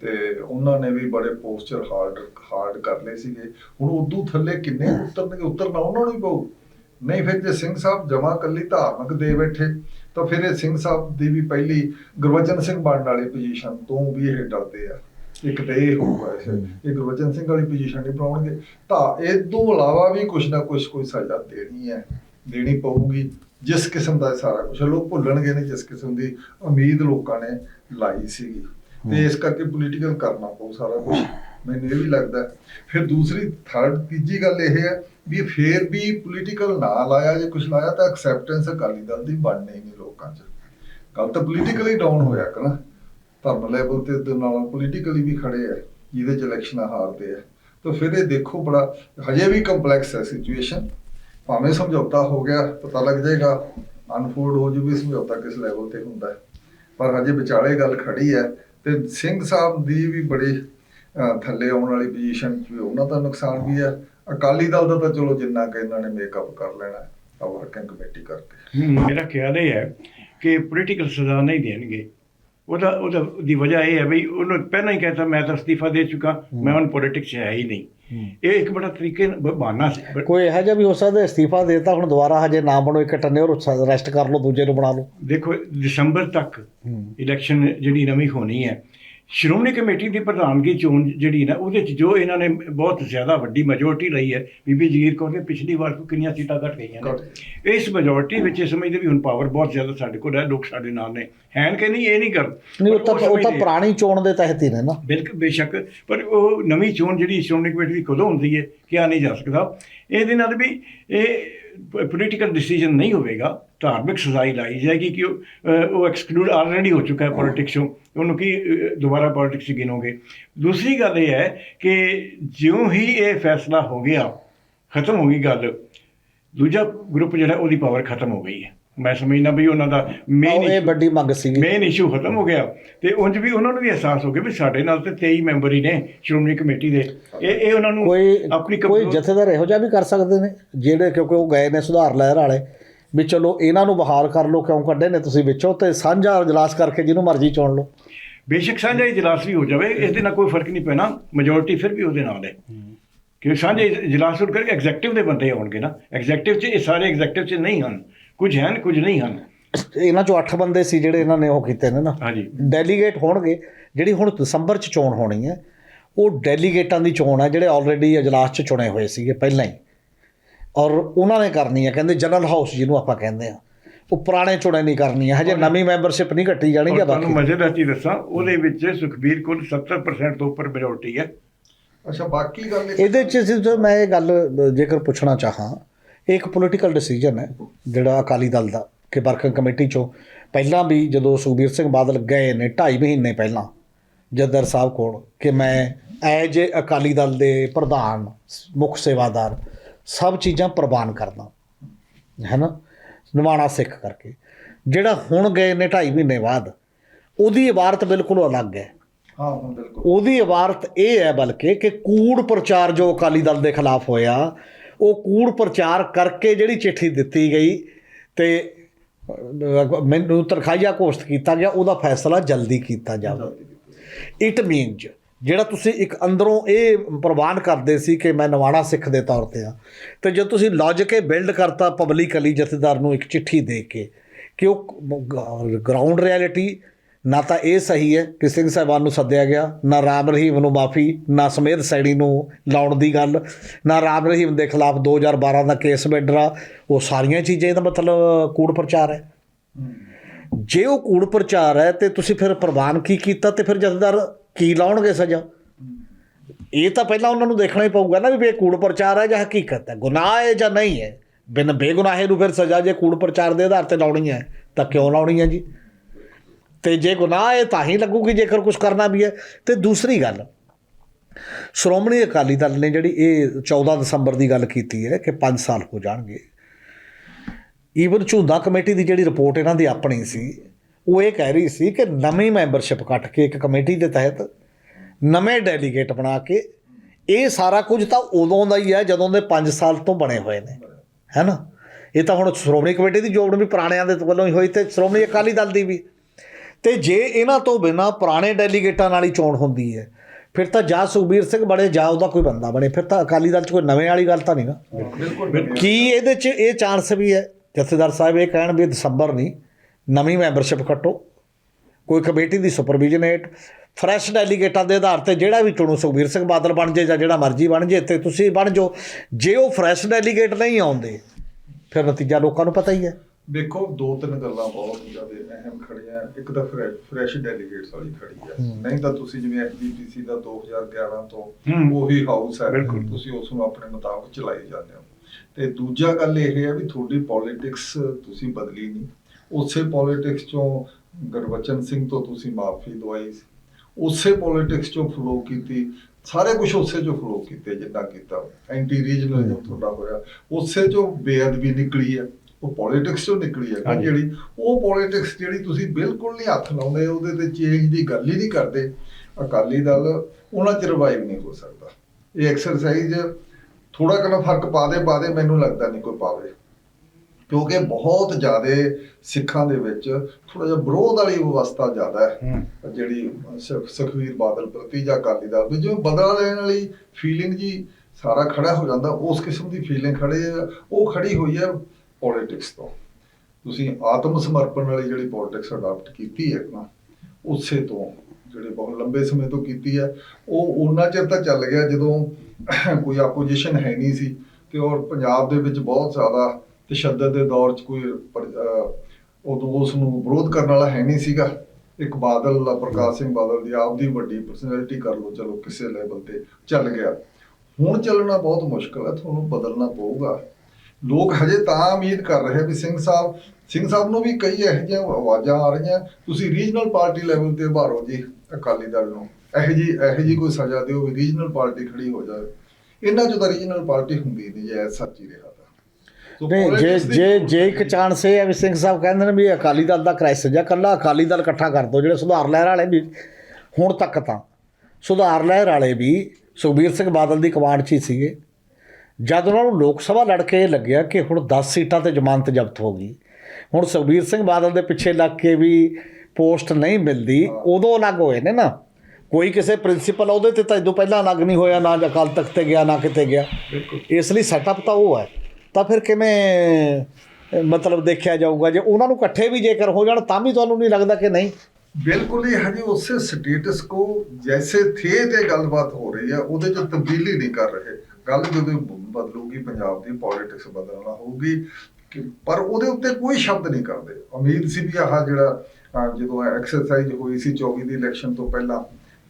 ਤੇ ਉਹਨਾਂ ਨੇ ਵੀ ਬੜੇ ਪੋਸਚਰ ਹਾਰਡ ਹਾਰਡ ਕਰ ਲਏ ਸੀਗੇ। ਹੁਣ ਉਦੋਂ ਥੱਲੇ ਕਿੰਨੇ ਉਤਰਨਗੇ? ਉਤਰਨਾ ਉਹਨਾਂ ਨੂੰ ਹੀ ਪਊ। ਨਹੀਂ ਫਿਰ ਜੇ ਸਿੰਘ ਸਾਹਿਬ ਜਮਾ ਕੱਲੀ ਧਾਰਮਿਕ ਦੇ ਬੈਠੇ, ਤਾਂ ਫਿਰ ਇਹ ਸਿੰਘ ਸਾਹਿਬ ਦੀ ਵੀ ਪਹਿਲੀ ਗੁਰਬਚਨ ਸਿੰਘ ਬਣਨ ਵਾਲੀ ਪੋਜੀਸ਼ਨ ਤੋਂ ਵੀ ਇਹ ਡਰਦੇ ਆ। ਇੱਕ ਤੇ ਇਹ ਹੋਊਗਾ ਇਹ ਇਹ ਗੁਰਬਚਨ ਸਿੰਘ ਵਾਲੀ ਪੋਜੀਸ਼ਨ ਨਹੀਂ ਬਣਾਉਣਗੇ ਤਾਂ ਇਹ ਤੋਂ ਇਲਾਵਾ ਵੀ ਕੁਛ ਨਾ ਕੁਛ ਕੋਈ ਸਜ਼ਾ ਦੇਣੀ ਹੈ ਦੇਣੀ ਪਊਗੀ ਜਿਸ ਕਿਸਮ ਦਾ ਸਾਰਾ ਕੁਝ ਲੋਕ ਭੁੱਲਣਗੇ ਨਹੀਂ ਜਿਸ ਕਿਸਮ ਦੀ ਉਮੀਦ ਲੋਕਾਂ ਨੇ ਲਾਈ ਸੀਗੀ। ਤੇ ਇਸ ਕਰਕੇ ਪੋਲੀਟੀਕਲ ਕਰਨਾ ਪਊ ਸਾਰਾ ਕੁਝ ਮੈਨੂੰ ਇਹ ਵੀ ਲੱਗਦਾ। ਫਿਰ ਦੂਸਰੀ ਥਰਡ ਤੀਜੀ ਗੱਲ ਇਹ ਹੈ ਵੀ ਫੇਰ ਵੀ ਪੋਲੀਟੀਕਲ ਨਾ ਲਾਇਆ ਜੇ ਕੁਝ ਲਾਇਆ ਤਾਂ ਐਕਸੈਪਟੈਂਸ ਅਕਾਲੀ ਦਲ ਦੀ ਬਣਨੀ ਨਹੀਂ ਲੋਕਾਂ 'ਚ। ਗੱਲ ਤਾਂ ਪੋਲੀਟੀਕਲੀ ਡਾਊਨ ਹੋਇਆ ਕਨਾ ਧਰਮ ਲੈਵਲ ਤੇ ਤੇ ਨਾਲ ਪੋਲੀਟੀਕਲੀ ਵੀ ਖੜੇ ਆ, ਜਿਹਦੇ ਚ ਇਲੈਕਸ਼ਨਾਂ ਹਾਰਦੇ ਆ। ਤਾਂ ਫਿਰ ਇਹ ਦੇਖੋ ਬੜਾ, ਹਜੇ ਵੀ ਕੰਪਲੈਕਸ ਹੈ ਸਿਚੁਏਸ਼ਨ ਭਾਵੇਂ ਸਮਝੌਤਾ ਹੋ ਗਿਆ, ਪਤਾ ਲੱਗ ਜਾਏਗਾ ਅਨਫੋਲਡ ਹੋ ਜੂ ਵੀ ਸਮਝੌਤਾ ਕਿਸ ਲੈਵਲ ਤੇ ਹੁੰਦਾ ਹੈ। ਪਰ ਹਜੇ ਵਿਚਾਲੇ ਗੱਲ ਖੜੀ ਹੈ ਤੇ ਸਿੰਘ ਸਾਹਿਬ ਦੀ ਵੀ ਬੜੀ ਥੱਲੇ ਆਉਣ ਵਾਲੀ ਪੋਜੀਸ਼ਨ ਚ ਉਹਨਾਂ ਦਾ ਨੁਕਸਾਨ ਵੀ ਹੈ। ਅਕਾਲੀ ਦਲ ਦਾ ਤਾਂ ਚਲੋ ਜਿੰਨਾ ਕਿ ਇਹਨਾਂ ਨੇ ਮੇਕਅਪ ਕਰ ਲੈਣਾ ਆ ਵਰਕਿੰਗ ਕਮੇਟੀ ਕਰਕੇ। ਮੇਰਾ ਖਿਆਲ ਇਹ ਹੈ ਕਿ ਪੋਲੀਟੀਕਲ ਸਜ਼ਾ ਨਹੀਂ ਦੇਣਗੇ। ਉਹਦਾ ਉਹਦਾ ਦੀ ਵਜ੍ਹਾ ਇਹ ਹੈ ਵੀ ਉਹਨੂੰ ਪਹਿਲਾਂ ਹੀ ਕਹਿਤਾ ਮੈਂ ਤਾਂ ਅਸਤੀਫਾ ਦੇ ਚੁੱਕਾ ਮੈਂ ਹੁਣ ਪੋਲਿਟਿਕਸ ਹੈ ਹੀ ਨਹੀਂ। ਇਹ ਇੱਕ ਬੜਾ ਤਰੀਕੇ ਬਹਾਨਾ ਸੀ। ਕੋਈ ਇਹੋ ਜਿਹਾ ਵੀ ਹੋ ਸਕਦਾ ਅਸਤੀਫਾ ਦੇਤਾ ਹੁਣ ਦੁਬਾਰਾ ਹਜੇ ਨਾ ਬਣੋ ਇੱਕ ਟੰਨੇ ਔਰ ਰੈਸਟ ਕਰ ਲਓ ਦੂਜੇ ਨੂੰ ਬਣਾ ਲਓ। ਦੇਖੋ ਦਸੰਬਰ ਤੱਕ ਇਲੈਕਸ਼ਨ ਜਿਹੜੀ ਨਵੀਂ ਹੋਣੀ ਹੈ ਸ਼੍ਰੋਮਣੀ ਕਮੇਟੀ ਦੀ ਪ੍ਰਧਾਨਗੀ ਚੋਣ ਜਿਹੜੀ ਨਾ ਉਹਦੇ ਚ ਜੋ ਇਹਨਾਂ ਨੇ ਬਹੁਤ ਜ਼ਿਆਦਾ ਵੱਡੀ ਮੈਜੋਰਟੀ ਲਈ ਹੈ ਬੀਬੀ ਜਗੀਰ ਕੌਰ ਨੇ ਪਿਛਲੀ ਵਾਰ ਤੋਂ ਕਿੰਨੀਆਂ ਸੀਟਾਂ ਘਟ ਗਈਆਂ ਨੇ। ਇਸ ਮੈਜੋਰਟੀ ਵਿੱਚ ਇਹ ਸਮਝਦੇ ਵੀ ਹੁਣ ਪਾਵਰ ਬਹੁਤ ਜ਼ਿਆਦਾ ਸਾਡੇ ਕੋਲ ਹੈ ਲੋਕ ਸਾਡੇ ਨਾਲ ਨੇ। ਹੈਨ ਕਿ ਨਹੀਂ ਇਹ ਨਹੀਂ ਕਰ ਨਹੀਂ ਉਹ ਤਾਂ ਉਹ ਤਾਂ। ਪੁਰਾਣੀ ਚੋਣ ਦੇ ਤਹਿਤ ਹੀ ਨੇ ਨਾ। ਬਿਲਕੁਲ ਬੇਸ਼ੱਕ। ਪਰ ਉਹ ਨਵੀਂ ਚੋਣ ਜਿਹੜੀ ਸ਼੍ਰੋਮਣੀ ਕਮੇਟੀ ਦੀ ਕਦੋਂ ਹੁੰਦੀ ਹੈ ਕਿਹਾ ਨਹੀਂ ਜਾ ਸਕਦਾ। ਇਹਦੇ ਨਾਲ ਵੀ ਇਹ ਪੋਲੀਟੀਕਲ ਡਿਸੀਜਨ ਨਹੀਂ ਹੋਵੇਗਾ ਧਾਰਮਿਕ ਸਜ਼ਾਈ ਲਾਈ ਜਾਏਗੀ ਕਿ ਉਹ ਐਕਸਕਲੂਡ ਆਲਰੇਡੀ ਹੋ ਚੁੱਕਾ ਹੈ ਪੋਲਿਟਿਕਸ ਤੋਂ ਉਹਨੂੰ ਕੀ ਦੁਬਾਰਾ ਪੋਲਿਟਿਕਸ ਗਿਣੋਗੇ? ਦੂਸਰੀ ਗੱਲ ਇਹ ਹੈ ਕਿ ਜਿਉਂ ਹੀ ਇਹ ਫੈਸਲਾ ਹੋ ਗਿਆ ਖਤਮ ਹੋ ਗਈ ਗੱਲ ਦੂਜਾ ਗਰੁੱਪ ਜਿਹੜਾ ਉਹਦੀ ਪਾਵਰ ਖਤਮ ਹੋ ਗਈ ਹੈ। ਮੈਂ ਸਮਝਦਾ ਵੀ ਉਹਨਾਂ ਦਾ ਮੇਨ ਇਹ ਵੱਡੀ ਮੰਗ ਸੀਗੀ। ਮੇਨ ਇਸ਼ੂ ਖਤਮ ਹੋ ਗਿਆ। ਤੇ ਉਂਝ ਵੀ ਉਹਨਾਂ ਨੂੰ ਵੀ ਅਹਿਸਾਸ ਹੋ ਗਿਆ ਵੀ ਸਾਡੇ ਨਾਲ ਤੇ 23 ਮੈਂਬਰ ਹੀ ਨੇ ਸ਼੍ਰੋਮਣੀ ਕਮੇਟੀ ਦੇ। ਇਹ ਇਹ ਉਹਨਾਂ ਨੂੰ ਕੋਈ ਆਪਣੀ ਕੋਈ ਜਥੇਦਾਰ ਇਹੋ ਜਿਹਾ ਵੀ ਕਰ ਸਕਦੇ ਨੇ ਜਿਹੜੇ ਕਿਉਂਕਿ ਉਹ ਗਏ ਨੇ ਸੁਧਾਰ ਲਹਿਰ ਵਾਲੇ ਵੀ ਚਲੋ ਇਹਨਾਂ ਨੂੰ ਬਹਾਲ ਕਰ ਲਓ ਕਿਉਂ ਕੱਢੇ ਨੇ ਤੁਸੀਂ ਵਿੱਚੋਂ ਤੇ ਸਾਂਝਾ ਇਜਲਾਸ ਕਰਕੇ ਜਿਹਨੂੰ ਮਰਜ਼ੀ ਚੁਣ ਲਓ। ਬੇਸ਼ੱਕ ਸਾਂਝਾ ਇਜਲਾਸ ਵੀ ਹੋ ਜਾਵੇ ਇਸ ਦੇ ਨਾਲ ਕੋਈ ਫ਼ਰਕ ਨਹੀਂ ਪੈਣਾ ਮੈਜੋਰਿਟੀ ਫਿਰ ਵੀ ਉਹਦੇ ਨਾਲ ਹੈ। ਕਿ ਸਾਂਝੇ ਇਜਲਾਸ ਹੋ ਕਰਕੇ ਐਗਜ਼ੈਕਟਿਵ ਦੇ ਬੰਦੇ ਆਉਣਗੇ ਨਾ। ਐਗਜ਼ੈਕਟਿਵ 'ਚ ਇਹ ਸਾਰੇ ਐਗਜ਼ੈਕਟਿਵ 'ਚ ਨਹੀਂ ਹਨ। ਕੁਝ ਹਨ ਕੁਝ ਨਹੀਂ ਹਨ। ਇਹਨਾਂ ਚੋਂ 8 ਬੰਦੇ ਸੀ ਜਿਹੜੇ ਇਹਨਾਂ ਨੇ ਉਹ ਕੀਤੇ ਨੇ ਨਾ। ਹਾਂਜੀ। ਡੈਲੀਗੇਟ ਹੋਣਗੇ ਜਿਹੜੀ ਹੁਣ ਦਸੰਬਰ ਚ ਚੋਣ ਹੋਣੀ ਹੈ ਉਹ ਡੈਲੀਗੇਟਾਂ ਦੀ ਚੋਣ ਹੈ ਜਿਹੜੇ ਆਲਰੇਡੀ ਇਜਲਾਸ ਚ ਚੁਣੇ ਹੋਏ ਸੀਗੇ ਪਹਿਲਾਂ ਹੀ। ਔਰ ਉਹਨਾਂ ਨੇ ਕਰਨੀ ਹੈ ਕਹਿੰਦੇ ਜਨਰਲ ਹਾਊਸ ਜਿਹਨੂੰ ਆਪਾਂ ਕਹਿੰਦੇ ਆ ਉਹ ਪੁਰਾਣੇ ਚੁਣੇ ਨਹੀਂ ਕਰਨੀ ਹੈ ਹਜੇ ਨਵੀਂ ਮੈਂਬਰਸ਼ਿਪ ਨਹੀਂ ਕੱਟੀ ਜਾਣੀ ਜਾਂ ਤੁਹਾਨੂੰ ਬਾਕੀ। ਮਜ਼ੇਦਾਰ ਚੀਜ਼ ਦੱਸਾਂ ਉਹਦੇ ਵਿੱਚ ਸੁਖਬੀਰ ਕੋਲ 70% ਤੋਂ ਉੱਪਰ ਮੈਜੋਰਿਟੀ ਹੈ। ਅੱਛਾ ਬਾਕੀ ਗੱਲ ਇਹਦੇ ਚ ਮੈਂ ਇਹ ਗੱਲ ਜੇਕਰ ਪੁੱਛਣਾ ਚਾਹਾਂ ਇੱਕ ਪੋਲੀਟੀਕਲ ਡਿਸੀਜਨ ਹੈ ਜਿਹੜਾ ਅਕਾਲੀ ਦਲ ਦਾ ਕਿ ਵਰਕਿੰਗ ਕਮੇਟੀ ਚੋਂ ਪਹਿਲਾਂ ਵੀ ਜਦੋਂ ਸੁਖਬੀਰ ਸਿੰਘ ਬਾਦਲ ਗਏ ਨੇ 2.5 ਮਹੀਨੇ ਪਹਿਲਾਂ ਜੱਦਰ ਸਾਹਿਬ ਕੋਲ ਕਿ ਮੈਂ ਐਜ ਅਕਾਲੀ ਦਲ ਦੇ ਪ੍ਰਧਾਨ ਮੁੱਖ ਸੇਵਾਦਾਰ ਸਭ ਚੀਜ਼ਾਂ ਪ੍ਰਵਾਨ ਕਰਦਾ ਹੈ ਨਾ ਨਿਮਾਣਾ ਸਿੱਖ ਕਰਕੇ। ਜਿਹੜਾ ਹੁਣ ਗਏ ਨੇ 2.5 ਮਹੀਨੇ ਬਾਅਦ ਉਹਦੀ ਇਬਾਰਤ ਬਿਲਕੁਲ ਅਲੱਗ ਹੈ। ਹਾਂ ਹਾਂ ਬਿਲਕੁਲ। ਉਹਦੀ ਇਬਾਰਤ ਇਹ ਹੈ ਬਲਕਿ ਕਿ ਕੂੜ ਪ੍ਰਚਾਰ ਜੋ ਅਕਾਲੀ ਦਲ ਦੇ ਖਿਲਾਫ ਹੋਇਆ ਉਹ ਕੂੜ ਪ੍ਰਚਾਰ ਕਰਕੇ ਜਿਹੜੀ ਚਿੱਠੀ ਦਿੱਤੀ ਗਈ ਤੇ ਮੈਨੂੰ ਤਰਖਾਈਆ ਘੋਸ਼ਿਤ ਕੀਤਾ ਗਿਆ, ਉਹਦਾ ਫੈਸਲਾ ਜਲਦੀ ਕੀਤਾ ਜਾਵੇ। ਇਟ ਮੀਨਸ ਜਿਹੜਾ ਤੁਸੀਂ ਇੱਕ ਅੰਦਰੋਂ ਇਹ ਪ੍ਰਵਾਨ ਕਰਦੇ ਸੀ ਕਿ ਮੈਂ ਨਵਾਣਾ ਸਿੱਖ ਦੇ ਤੌਰ ਤੇ ਆ, ਤੇ ਜੇ ਤੁਸੀਂ ਲੌਜਿਕ ਇਹ ਬਿਲਡ ਕਰਤਾ ਪਬਲਿਕਲੀ ਜਥੇਦਾਰ ਨੂੰ ਇੱਕ ਚਿੱਠੀ ਦੇ ਕੇ ਕਿ ਉਹ ਗਰਾਊਂਡ ਰਿਐਲਿਟੀ ਨਾ ਤਾਂ ਇਹ ਸਹੀ ਹੈ ਕਿ ਸਿੰਘ ਸਾਹਿਬਾਨ ਨੂੰ ਸੱਦਿਆ ਗਿਆ, ਨਾ ਰਾਮ ਰਹੀਮ ਨੂੰ ਮਾਫੀ, ਨਾ ਸਮੇਧ ਸੈਣੀ ਨੂੰ ਲਾਉਣ ਦੀ ਗੱਲ, ਨਾ ਰਾਮ ਰਹੀਮ ਦੇ ਖਿਲਾਫ 2012 ਦਾ ਕੇਸ ਬੈਡਰਾ। ਉਹ ਸਾਰੀਆਂ ਚੀਜ਼ਾਂ ਇਹਦਾ ਮਤਲਬ ਕੂੜ ਪ੍ਰਚਾਰ ਹੈ। ਜੇ ਉਹ ਕੂੜ ਪ੍ਰਚਾਰ ਹੈ ਤੇ ਤੁਸੀਂ ਫਿਰ ਪ੍ਰਵਾਨ ਕੀ ਕੀਤਾ ਤੇ ਫਿਰ ਜਥੇਦਾਰ ਕੀ ਲਾਉਣਗੇ ਸਜ਼ਾ? ਇਹ ਤਾਂ ਪਹਿਲਾਂ ਉਹਨਾਂ ਨੂੰ ਦੇਖਣਾ ਹੀ ਪਊਗਾ ਨਾ ਵੀ ਇਹ ਕੂੜ ਪ੍ਰਚਾਰ ਹੈ ਜਾਂ ਹਕੀਕਤ ਹੈ। ਗੁਨਾਹ ਹੈ ਜਾਂ ਨਹੀਂ ਹੈ? ਬਿਨ ਬੇਗੁਨਾਹੇ ਨੂੰ ਫਿਰ ਸਜ਼ਾ ਜੇ ਕੂੜ ਪ੍ਰਚਾਰ ਦੇ ਆਧਾਰ ਤੇ ਲਾਉਣੀ ਹੈ ਤਾਂ ਕਿਉਂ ਲਾਉਣੀ ਹੈ ਜੀ? ਤੇ ਜੇ ਗੁਨਾਹ ਹੈ ਤਾਂ ਹੀ ਲੱਗੂਗੀ, ਜੇਕਰ ਕੁਝ ਕਰਨਾ ਵੀ ਹੈ। ਤੇ ਦੂਸਰੀ ਗੱਲ, ਸ਼੍ਰੋਮਣੀ ਅਕਾਲੀ ਦਲ ਨੇ ਜਿਹੜੀ ਇਹ 14 ਦਸੰਬਰ ਦੀ ਗੱਲ ਕੀਤੀ ਹੈ ਕਿ 5 ਸਾਲ ਹੋ ਜਾਣਗੇ। ਈਵਨ ਝੁੰਦਾ ਕਮੇਟੀ ਦੀ ਜਿਹੜੀ ਰਿਪੋਰਟ ਇਹਨਾਂ ਦੀ ਆਪਣੀ ਸੀ, ਉਹ ਇਹ ਕਹਿ ਰਹੀ ਸੀ ਕਿ ਨਵੀਂ ਮੈਂਬਰਸ਼ਿਪ ਕੱਟ ਕੇ ਇੱਕ ਕਮੇਟੀ ਦੇ ਤਹਿਤ ਨਵੇਂ ਡੈਲੀਗੇਟ ਬਣਾ ਕੇ ਇਹ ਸਾਰਾ ਕੁਝ ਤਾਂ ਉਦੋਂ ਦਾ ਹੀ ਹੈ, ਜਦੋਂ ਦੇ 5 ਸਾਲ ਤੋਂ ਬਣੇ ਹੋਏ ਨੇ। ਹੈ ਨਾ? ਇਹ ਤਾਂ ਹੁਣ ਸ਼੍ਰੋਮਣੀ ਕਮੇਟੀ ਦੀ ਜੋੜ ਵੀ ਪੁਰਾਣਿਆਂ ਦੇ ਵੱਲੋਂ ਹੀ ਹੋਈ ਤੇ ਸ਼੍ਰੋਮਣੀ ਅਕਾਲੀ ਦਲ ਦੀ ਵੀ। ਤੇ ਜੇ ਇਹਨਾਂ ਤੋਂ ਬਿਨਾ ਪੁਰਾਣੇ ਡੈਲੀਗੇਟਾਂ ਨਾਲ ਹੀ ਚੋਣ ਹੁੰਦੀ ਹੈ ਫਿਰ ਤਾਂ ਜਾਂ ਸੁਖਬੀਰ ਸਿੰਘ ਬਣੇ ਜਾਂ ਉਹਦਾ ਕੋਈ ਬੰਦਾ ਬਣੇ ਫਿਰ ਤਾਂ ਅਕਾਲੀ ਦਲ 'ਚ ਕੋਈ ਨਵੇਂ ਵਾਲੀ ਗੱਲ ਤਾਂ ਨਹੀਂ ਨਾ। ਬਿਲਕੁਲ ਕੀ ਇਹਦੇ 'ਚ ਇਹ ਚਾਂਸ ਵੀ ਹੈ? ਜਥੇਦਾਰ ਸਾਹਿਬ ਇਹ ਕਹਿਣ ਵੀ ਦਸੰਬਰ ਨਹੀਂ ਨਵੀਂ ਮੈਂਬਰਸ਼ਿਪ ਕੱਟੋ। ਕੋਈ ਕਮੇਟੀ ਦੀ ਸੁਪਰਵਿਜ਼ਨ ਹੇਠ ਫਰੈਸ਼ ਡੈਲੀਗੇਟਾਂ ਦੇ ਆਧਾਰ ਤੇ ਜਿਹੜਾ ਵੀ ਚੁਣੋ ਸੁਖਬੀਰ ਸਿੰਘ ਬਾਦਲ ਬਣ ਜੇ ਜਾਂ ਜਿਹੜਾ ਮਰਜ਼ੀ ਬਣ ਜੇ ਤੇ ਤੁਸੀਂ ਬਣ ਜਾਓ। ਜੇ ਉਹ ਫਰੈਸ਼ ਡੈਲੀਗੇਟ ਨਹੀਂ ਆਉਂਦੇ ਫਿਰ ਨਤੀਜਾ ਲੋਕਾਂ ਨੂੰ ਪਤਾ ਹੀ ਹੈ। ਦੇਖੋ ਦੋ ਤਿੰਨ ਗੱਲਾਂ ਬਹੁਤ ਜ਼ਿਆਦਾ ਅਹਿਮ ਖੜੀਆਂ। ਇੱਕ ਤਾਂ ਫਰੈਸ਼ ਡੈਲੀਗੇਟਸ ਵਾਲੀ ਖੜੀ ਹੈ। ਨਹੀਂ ਤਾਂ ਤੁਸੀਂ ਜਿਵੇਂ ਐਸਜੀਪੀਸੀ ਦਾ 2011 ਤੋਂ। ਉਹੀ ਹਾਊਸ ਹੈ। ਤੁਸੀਂ ਉਸ ਨੂੰ ਆਪਣੇ ਮੁਤਾਬਕ ਚਲਾਈ ਜਾਂਦੇ ਹੋ। ਤੇ ਦੂਜਾ ਗੱਲ ਇਹ ਹੈ ਵੀ ਤੁਹਾਡੀ ਪੋਲਿਟਿਕਸ ਤੁਸੀਂ ਬਦਲੀ ਨਹੀਂ। ਉਸੇ ਪੋਲਿਟਿਕਸ ਚੋਂ ਗੁਰਬਚਨ ਸਿੰਘ ਤੋਂ ਤੁਸੀਂ ਮਾਫੀ ਦਵਾਈ ਸੀ। ਉਸੇ ਪੋਲਿਟਿਕਸ ਚੋਂ ਫਲੋ ਕੀਤੀ। ਸਾਰੇ ਕੁਝ ਉਸੇ ਚੋਂ ਫਲੋ ਕੀਤੇ ਜਿੰਨਾ ਕੀਤਾ। ਐਂਟੀ ਰੀਜਨਲਿਜ਼ਮ ਤੁਹਾਡਾ ਹੋਇਆ। ਉਸੇ ਚੋਂ ਬੇਅਦਬੀ ਨਿਕਲੀ ਹੈ ਉਹ ਪੋਲਿਟਿਕਸ ਚੋਂ ਨਿਕਲੀ ਹੈ। ਜਿਹੜੀ ਉਹ ਪੋਲਿਟਿਕਸ ਜਿਹੜੀ ਤੁਸੀਂ ਬਿਲਕੁਲ ਨਹੀਂ ਹੱਥ ਲਾਉਂਦੇ ਉਹਦੇ ਤੇ ਚੇਂਜ ਦੀ ਗੱਲ ਹੀ ਨਹੀਂ ਕਰਦੇ। ਅਕਾਲੀ ਦਲ ਉਹਨਾਂ ਚ ਰਿਵਾਈਵ ਨਹੀਂ ਹੋ ਸਕਦਾ। ਇਹ ਐਕਸਰਸਾਈਜ਼ ਥੋੜਾ ਕਿਨਾ ਫ਼ਰਕ ਪਾ ਦੇ ਪਾ ਦੇ ਮੈਨੂੰ ਲੱਗਦਾ ਨਹੀਂ ਕੋਈ ਪਾਵੇ। ਕਿਉਂਕਿ ਬਹੁਤ ਜ਼ਿਆਦਾ ਸਿੱਖਾਂ ਦੇ ਵਿੱਚ ਥੋੜਾ ਜਿਹਾ ਵਿਰੋਧ ਵਾਲੀ ਅਵਸਥਾ ਜ਼ਿਆਦਾ ਹੈ। ਜਿਹੜੀ ਸ- ਸੁਖਬੀਰ ਬਾਦਲ ਪ੍ਰਤੀ ਜਾਂ ਅਕਾਲੀ ਦਲ ਜਿਵੇਂ ਬਦਲਾ ਲੈਣ ਵਾਲੀ ਫੀਲਿੰਗ ਜੀ ਸਾਰਾ ਖੜਾ ਹੋ ਜਾਂਦਾ ਉਸ ਕਿਸਮ ਦੀ ਫੀਲਿੰਗ ਖੜੇ ਉਹ ਖੜੀ ਹੋਈ ਹੈ ਪੋਲਿਟਿਕਸ ਤੋਂ। ਤੁਸੀਂ ਆਤਮ ਸਮਰਪਣ ਵਾਲੀ ਜਿਹੜੀ ਪੋਲਿਟਿਕਸ ਅਡਾਪਟ ਕੀਤੀ ਹੈ ਨਾ, ਉਸੇ ਤੋਂ ਜਿਹੜੇ ਬਹੁਤ ਲੰਬੇ ਸਮੇਂ ਤੋਂ ਕੀਤੀ ਹੈ, ਉਹ ਉਹਨਾਂ ਚਿਰ ਤਾਂ ਚੱਲ ਗਿਆ ਜਦੋਂ ਕੋਈ ਆਪੋਜੀਸ਼ਨ ਹੈ ਨਹੀਂ ਸੀ ਤੇ ਔਰ ਪੰਜਾਬ ਦੇ ਵਿੱਚ ਬਹੁਤ ਜ਼ਿਆਦਾ ਤਸ਼ੱਦਦ ਦੇ ਦੌਰ 'ਚ ਕੋਈ ਪਰ- ਉਦੋਂ ਉਸ ਨੂੰ ਵਿਰੋਧ ਕਰਨ ਵਾਲਾ ਹੈ ਨਹੀਂ ਸੀਗਾ। ਇੱਕ ਬਾਦਲ ਦਾ ਪ੍ਰਕਾਸ਼ ਸਿੰਘ ਬਾਦਲ ਦੀ ਆਪਦੀ ਵੱਡੀ ਪਰਸਨੈਲਿਟੀ ਕਰ ਲਓ, ਚਲੋ ਕਿਸੇ ਲੈਵਲ ਤੇ ਚੱਲ ਗਿਆ। ਹੁਣ ਚੱਲਣਾ ਬਹੁਤ ਮੁਸ਼ਕਲ ਹੈ, ਤੁਹਾਨੂੰ ਬਦਲਣਾ ਪਊਗਾ। ਲੋਕ ਹਜੇ ਤਾਂ ਉਮੀਦ ਕਰ ਰਹੇ ਵੀ ਸਿੰਘ ਸਾਹਿਬ ਸਿੰਘ ਸਾਹਿਬ ਨੂੰ ਵੀ ਕਈ ਇਹੋ ਜਿਹੀਆਂ ਆਵਾਜ਼ਾਂ ਆ ਰਹੀਆਂ। ਤੁਸੀਂ ਰੀਜਨਲ ਪਾਰਟੀ ਲੈਵਲ ਤੇ ਉਭਾਰੋ ਜੀ ਅਕਾਲੀ ਦਲ ਨੂੰ। ਇਹੋ ਜੀ ਇਹੋ ਜੀ ਕੋਈ ਸਜ਼ਾ ਦਿਓ ਵੀ ਰੀਜਨਲ ਪਾਰਟੀ ਖੜੀ ਹੋ ਜਾਵੇ। ਇਹਨਾਂ ਚੋਂ ਤਾਂ ਰੀਜਨਲ ਪਾਰਟੀ ਹੁੰਦੀ ਨਹੀਂ ਜੇ ਸੱਚ ਰਿਹਾ ਨਹੀਂ ਜੇ ਜੇ ਜੇ। ਇੱਕ ਚਾਂਸ ਇਹ ਹੈ ਵੀ ਸਿੰਘ ਸਾਹਿਬ ਕਹਿੰਦੇ ਨੇ ਵੀ ਅਕਾਲੀ ਦਲ ਦਾ ਕ੍ਰਾਈਸਿਸ ਜਾਂ ਕੱਲਾ ਅਕਾਲੀ ਦਲ ਇਕੱਠਾ ਕਰ ਦੋ ਜਿਹੜੇ ਸੁਧਾਰ ਲਹਿਰ ਵਾਲੇ ਵੀ ਹੁਣ ਤੱਕ ਤਾਂ। ਸੁਧਾਰ ਲਹਿਰ ਵਾਲੇ ਵੀ ਸੁਖਬੀਰ ਸਿੰਘ ਬਾਦਲ ਦੀ ਕਮਾਂਡ 'ਚ ਹੀ ਸੀਗੇ। ਜਦ ਉਹਨਾਂ ਨੂੰ ਲੋਕ ਸਭਾ ਲੜ ਕੇ ਲੱਗਿਆ ਕਿ ਹੁਣ 10 ਸੀਟਾਂ ਤੇ ਜ਼ਮਾਨਤ ਜ਼ਬਤ ਹੋ ਗਈ ਹੁਣ ਸੁਖਬੀਰ ਸਿੰਘ ਬਾਦਲ ਦੇ ਪਿੱਛੇ ਲੱਗ ਕੇ ਵੀ ਪੋਸਟ ਨਹੀਂ ਮਿਲਦੀ ਉਦੋਂ ਅਲੱਗ ਹੋਏ ਨੇ ਨਾ। ਕੋਈ ਕਿਸੇ ਪ੍ਰਿੰਸੀਪਲ ਉਹਦੇ ਤੇ ਤਾਂ ਇਦੋਂ ਪਹਿਲਾਂ ਅਲੱਗ ਨਹੀਂ ਹੋਇਆ ਨਾ ਅਕਾਲ ਤਖਤ ਤੇ ਗਿਆ ਨਾ ਕਿਤੇ ਗਿਆ। ਇਸ ਲਈ ਸੈਟਅਪ ਤਾਂ ਉਹ ਹੈ। ਤਾਂ ਫਿਰ ਕਿਵੇਂ ਮਤਲਬ ਦੇਖਿਆ ਜਾਊਗਾ? ਜੇ ਉਹਨਾਂ ਨੂੰ ਇਕੱਠੇ ਵੀ ਜੇਕਰ ਹੋ ਜਾਣ ਤਾਂ ਵੀ ਤੁਹਾਨੂੰ ਨਹੀਂ ਲੱਗਦਾ ਕਿ ਨਹੀਂ? ਬਿਲਕੁਲ ਹੀ ਹਜੇ ਉਸੇ ਸਟੇਟਸ ਕੋ ਜੈਸੇ ਥੇ ਤੇ ਗੱਲਬਾਤ ਹੋ ਰਹੀ ਹੈ ਉਹਦੇ ਚ ਤਬਦੀਲੀ ਨਹੀਂ ਕਰ ਰਹੇ। ਗੱਲ ਜਦੋਂ ਬਦਲੂਗੀ ਪੰਜਾਬ ਦੀ ਪੋਲਿਟਿਕਸ ਬਦਲਣਾ ਹੋਊਗੀ ਕਿ, ਪਰ ਉਹਦੇ ਉੱਤੇ ਕੋਈ ਸ਼ਬਦ ਨਹੀਂ ਕਰਦੇ। ਉਮੀਦ ਸੀ ਵੀ ਆਹ ਜਿਹੜਾ ਜਦੋਂ ਐਕਸਰਸਾਈਜ਼ ਹੋਈ ਸੀ 24 ਦੀ ਇਲੈਕਸ਼ਨ ਤੋਂ ਪਹਿਲਾਂ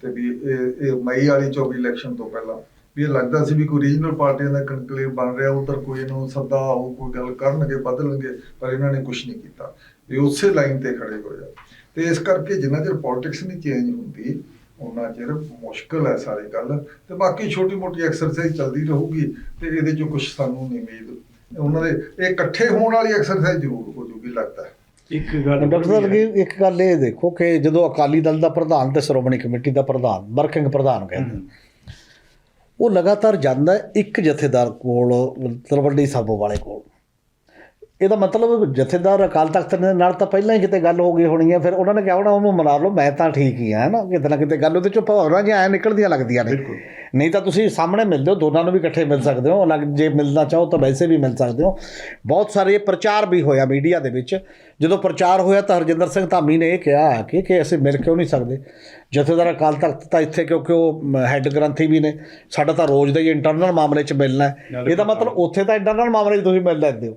ਤੇ ਵੀ ਇਹ ਇਹ ਮਈ ਵਾਲੀ 24 ਇਲੈਕਸ਼ਨ ਤੋਂ ਪਹਿਲਾਂ, ਵੀ ਇਹ ਲੱਗਦਾ ਸੀ ਵੀ ਕੋਈ ਰੀਜਨਲ ਪਾਰਟੀਆਂ ਦਾ ਕਨਕਲੇਵ ਬਣ ਰਿਹਾ, ਉਧਰ ਕੋਈ ਇਹਨੂੰ ਸੱਦਾ ਉਹ ਕੋਈ ਗੱਲ ਕਰਨਗੇ, ਬਦਲਣਗੇ, ਪਰ ਇਹਨਾਂ ਨੇ ਕੁਝ ਨਹੀਂ ਕੀਤਾ। ਇਹ ਉਸੇ ਲਾਈਨ ਤੇ ਖੜੇ ਹੋਏ ਆ। ਤੇ ਇਸ ਕਰਕੇ ਜਿੰਨਾ ਚਿਰ ਪੋਲਿਟਿਕਸ ਨਹੀਂ ਚੇਂਜ ਹੁੰਦੀ ਉਹਨਾਂ ਚਿਰ ਮੁਸ਼ਕਲ ਹੈ ਸਾਰੀ ਗੱਲ। ਤੇ ਬਾਕੀ ਛੋਟੀ ਮੋਟੀ ਐਕਸਰਸਾਈਜ਼ ਚੱਲਦੀ ਰਹੂਗੀ ਤੇ ਇਹਦੇ ਚੋਂ ਕੁਝ ਸਾਨੂੰ ਨਹੀਂ ਉਮੀਦ। ਉਹਨਾਂ ਦੇ ਇਹ ਇਕੱਠੇ ਹੋਣ ਵਾਲੀ ਐਕਸਰਸਾਈਜ਼ ਜ਼ਰੂਰ ਹੋ ਜੂਗੀ ਲੱਗਦਾ ਇੱਕ ਗੱਲ ਡਾਕਟਰ ਸਾਹਿਬ ਜੀ ਇੱਕ ਗੱਲ ਇਹ ਦੇਖੋ ਕਿ ਜਦੋਂ ਅਕਾਲੀ ਦਲ ਦਾ ਪ੍ਰਧਾਨ ਤੇ ਸ਼੍ਰੋਮਣੀ ਕਮੇਟੀ ਦਾ ਪ੍ਰਧਾਨ ਵਰਕਿੰਗ ਪ੍ਰਧਾਨ ਕਹਿੰਦੇ ਉਹ ਲਗਾਤਾਰ ਜਾਂਦਾ ਇੱਕ ਜਥੇਦਾਰ ਕੋਲ ਤਲਵੰਡੀ ਸਾਬੋ ਵਾਲੇ ਕੋਲ। ਇਹਦਾ ਮਤਲਬ ਜਥੇਦਾਰ ਅਕਾਲ ਤਖਤ ਦੇ ਨਾਲ ਤਾਂ ਪਹਿਲਾਂ ਹੀ ਕਿਤੇ ਗੱਲ ਹੋ ਗਈ ਹੋਣੀ ਹੈ ਫਿਰ ਉਹਨਾਂ ਨੇ ਕਿਹਾ ਹੋਣਾ ਉਹਨੂੰ ਮਨਾ ਲਓ ਮੈਂ ਤਾਂ ਠੀਕ ਹੀ ਆ ਨਾ? ਕਿਤੇ ਨਾ ਕਿਤੇ ਗੱਲ ਉਹਦੇ ਚੋਂ ਭਾਵਨਾ ਜਿਹਾ ਐ ਨਿਕਲਦੀਆਂ ਲੱਗਦੀਆਂ ਨੇ। ਬਿਲਕੁਲ। ਨਹੀਂ ਤਾਂ ਤੁਸੀਂ ਸਾਹਮਣੇ ਮਿਲਦੇ ਹੋ ਦੋਨਾਂ ਨੂੰ ਵੀ ਇਕੱਠੇ ਮਿਲ ਸਕਦੇ ਹੋ ਅਲੱਗ ਜੇ ਮਿਲਣਾ ਚਾਹੋ ਤਾਂ ਵੈਸੇ ਵੀ ਮਿਲ ਸਕਦੇ ਹੋ। ਬਹੁਤ ਸਾਰੇ ਪ੍ਰਚਾਰ ਵੀ ਹੋਇਆ ਮੀਡੀਆ ਦੇ ਵਿੱਚ। ਜਦੋਂ ਪ੍ਰਚਾਰ ਹੋਇਆ ਤਾਂ ਹਰਜਿੰਦਰ ਸਿੰਘ ਧਾਮੀ ਨੇ ਇਹ ਕਿਹਾ ਕਿ ਕਿ ਅਸੀਂ ਮਿਲ ਕਿਉਂ ਨਹੀਂ ਸਕਦੇ। ਜਥੇਦਾਰ ਅਕਾਲ ਤਖਤ ਤਾਂ ਇੱਥੇ ਕਿਉਂਕਿ ਉਹ ਹੈੱਡ ਗ੍ਰੰਥੀ ਵੀ ਨੇ ਸਾਡਾ ਤਾਂ ਰੋਜ਼ ਦਾ ਹੀ ਇੰਟਰਨਲ ਮਾਮਲੇ 'ਚ ਮਿਲਣਾ ਇਹਦਾ ਮਤਲਬ ਉੱਥੇ ਤਾਂ ਇੰਟਰਨਲ ਮਾਮਲੇ 'ਚ ਤੁਸੀਂ ਮਿਲ ਲੈਂਦੇ ਹੋ।